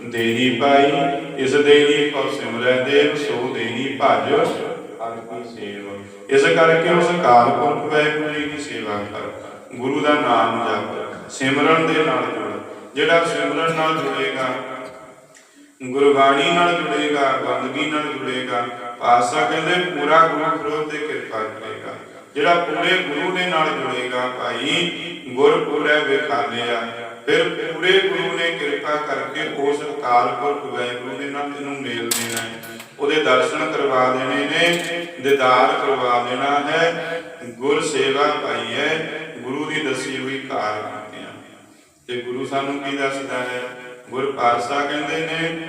S1: ਦੇਹੀ ਪਾਈ, ਇਸ ਦੇਹੀ ਕੋ ਸਿਮਰੈ ਦੇਵ, ਸੋ ਦੇਹੀ ਭਜ, ਹਰਿ ਕੀ ਸੇਵ। ਇਸ ਕਰਕੇ ਉਸ ਅਕਾਲ ਪੁਰਖ ਵਾਹਿਗੁਰੂ ਜੀ ਦੀ ਸੇਵਾ ਕਰ। ਗੁਰੂ ਦਾ ਨਾਮ ਜਪ। ਸਿਮਰਨ ਦੇ ਨਾਲ ਜੁੜ। ਜਿਹੜਾ ਸਿਮਰਨ ਨਾਲ ਜੁੜੇਗਾ, ਗੁਰਬਾਣੀ ਨਾਲ ਜੁੜੇਗਾ, ਬੰਦਗੀ ਨਾਲ ਜੁੜੇਗਾ ਪਾਸਾ ਕਹਿੰਦੇ ਪੂਰਾ ਗੁਰੂ ਫਿਰੋਧ ਤੇ ਕਿਰਪਾ ਕਰੇਗਾ ਜਿਹੜਾ ਪੂਰੇ ਗੁਰੂ ਦੇ ਨਾਲ ਜੁੜੇਗਾ ਭਾਈ ਗੁਰ ਵਿਖਾਲਿਆ ਫਿਰ ਪੂਰੇ ਗੁਰੂ ਨੇ ਕਿਰਪਾ ਕਰਕੇ ਉਸ ਅਕਾਲ ਪੁਰਖ ਦੇ ਨਾਲ ਤੈਨੂੰ ਮੇਲ ਦੇਣਾ ਹੈ। ਉਹਦੇ ਦਰਸ਼ਨ ਕਰਵਾ ਦੇਣੇ ਨੇ, ਦੀਦਾਰ ਕਰਵਾ ਦੇਣਾ ਹੈ। ਗੁਰ ਸੇਵਾ ਪਾਈ ਹੈ, ਗੁਰੂ ਦੀ ਦੱਸੀ ਹੋਈ ਕਾਰ ਕੀਤਿਆਂ ਤੇ ਗੁਰੂ ਸਾਨੂੰ ਕੀ ਦੱਸਦਾ ਹੈ? ਗੁਰ ਪਾਤਸ਼ਾਹ ਕਹਿੰਦੇ ਨੇ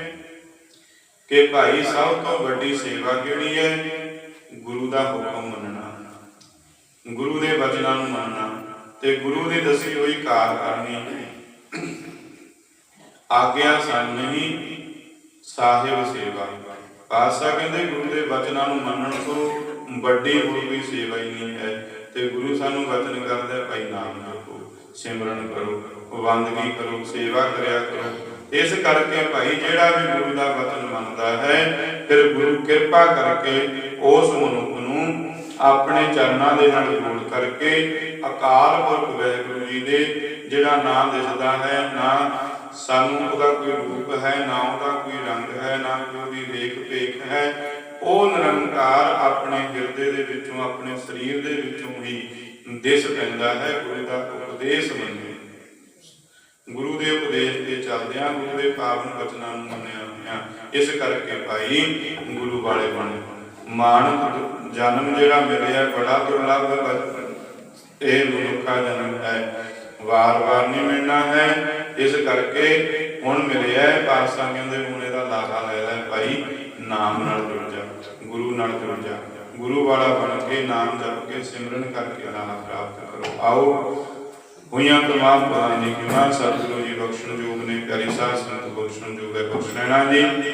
S1: ਕਿ ਭਾਈ ਸਭ ਤੋਂ ਵੱਡੀ ਸੇਵਾ ਕਿਹੜੀ ਹੈ? ਗੁਰੂ ਦਾ ਹੁਕਮ ਗੁਰੂ ਦੇ ਬਚਨਾਂ ਨੂੰ ਮੰਨਣਾ ਤੇ ਗੁਰੂ ਦੀ ਦੱਸੀ ਹੋਈ ਕਾਰ ਕਰਨੀ। ਆਗਿਆ ਸਾਨੂੰ ਸਾਹਿਬ ਸੇਵਾ। ਪਾਤਸ਼ਾਹ ਕਹਿੰਦੇ ਗੁਰੂ ਦੇ ਬਚਨਾਂ ਨੂੰ ਮੰਨਣ ਤੋਂ ਵੱਡੀ ਹੋਰ ਕੋਈ ਸੇਵਾ ਹੀ ਨਹੀਂ ਹੈ ਤੇ ਗੁਰੂ ਸਾਨੂੰ ਵਚਨ ਕਰਦਾ ਭਾਈ ਨਾਮ ਜਪੋ ਸਿਮਰਨ ਕਰੋ ਬੰਦਗੀ ਕਰੋ, ਸੇਵਾ ਕਰਿਆ ਕਰੋ। ਇਸ ਕਰਕੇ ਭਾਈ ਜਿਹੜਾ ਵੀ ਗੁਰੂ ਦਾ ਵਚਨ ਮੰਨਦਾ ਹੈ, ਫਿਰ ਗੁਰੂ ਕਿਰਪਾ ਕਰਕੇ ਉਸ ਮਨੁੱਖ ਨੂੰ ਆਪਣੇ ਚਰਨਾਂ ਦੇ ਨਾਲ ਜੋੜ ਕਰਕੇ ਅਕਾਲ ਪੁਰਖ ਵਾਹਿਗੁਰੂ ਜੀ ਦੇ ਜਿਹੜਾ ਨਾਮ ਦਿਸਦਾ ਹੈ, ਨਾ ਸਾਨੂੰ ਉਹਦਾ ਕੋਈ ਰੂਪ ਹੈ, ਨਾ ਉਹਦਾ ਕੋਈ ਰੰਗ ਹੈ, ਨਾ ਉਹਦੀ ਰੇਖ ਪੇਖ ਹੈ। ਉਹ ਨਿਰੰਕਾਰ ਆਪਣੇ ਹਿਰਦੇ ਦੇ ਵਿੱਚੋਂ, ਆਪਣੇ ਸਰੀਰ ਦੇ ਵਿੱਚੋਂ ਹੀ ਦਿਸ ਪੈਂਦਾ ਹੈ, ਗੁਰੂ ਦਾ ਉਪਦੇਸ਼ ਮੰਨੇ ਗੁਰੂ ਦੇ ਉਪਦੇਸ਼ ਤੇ ਚੱਲਦਿਆਂ ਗੁਰੂ ਦੇ ਪਾਵਨ ਬਚਨਾਂ ਨੂੰ ਮੰਨਿਆ ਹੋਇਆ। ਇਸ ਕਰਕੇ ਭਾਈ ਗੁਰੂ ਵਾਲੇ ਬਣੇ। ਮਾਨਵ ਜਨਮ ਜਿਹੜਾ ਮਿਲਿਆ, ਬੜਾ ਦੁਰਲੱਭ ਇਹ ਮਨੁੱਖਾ ਜਨਮ ਹੈ। ਵਾਰ-ਵਾਰ ਨਹੀਂ ਮਿਲਣਾ ਹੈ। ਇਸ ਕਰਕੇ ਹੁਣ ਮਿਲਿਆ ਹੈ ਪਾਤਸ਼ਾਹ ਕਹਿੰਦੇ ਹੁਣ ਲਾਹਾ ਲੈ ਲੈ ਭਾਈ, ਨਾਮ ਨਾਲ ਜੁੜ ਜਾ ਗੁਰੂ ਨਾਲ ਜੁੜ ਜਾ ਗੁਰੂ ਵਾਲਾ ਬਣ ਕੇ ਨਾਮ ਜਪ ਕੇ ਸਿਮਰਨ ਕਰਕੇ ਰਾਹ ਪ੍ਰਾਪਤ ਕਰੋ। ਆਓ, ਹੋਈਆਂ ਤਮਾਮ ਪੁਰਾਣੀ ਕਿਮਾ ਸਤਿਗੁਰੂ ਜੀ ਬਖਸ਼ਣ ਜੋਗ ਨੇ, ਪਿਆਰੀ ਸਾਧ ਸੰਗਤ ਬਖਸ਼ਣ ਜੋਗ ਹੈ ਬਖਸ਼ਣਾ ਜੀ।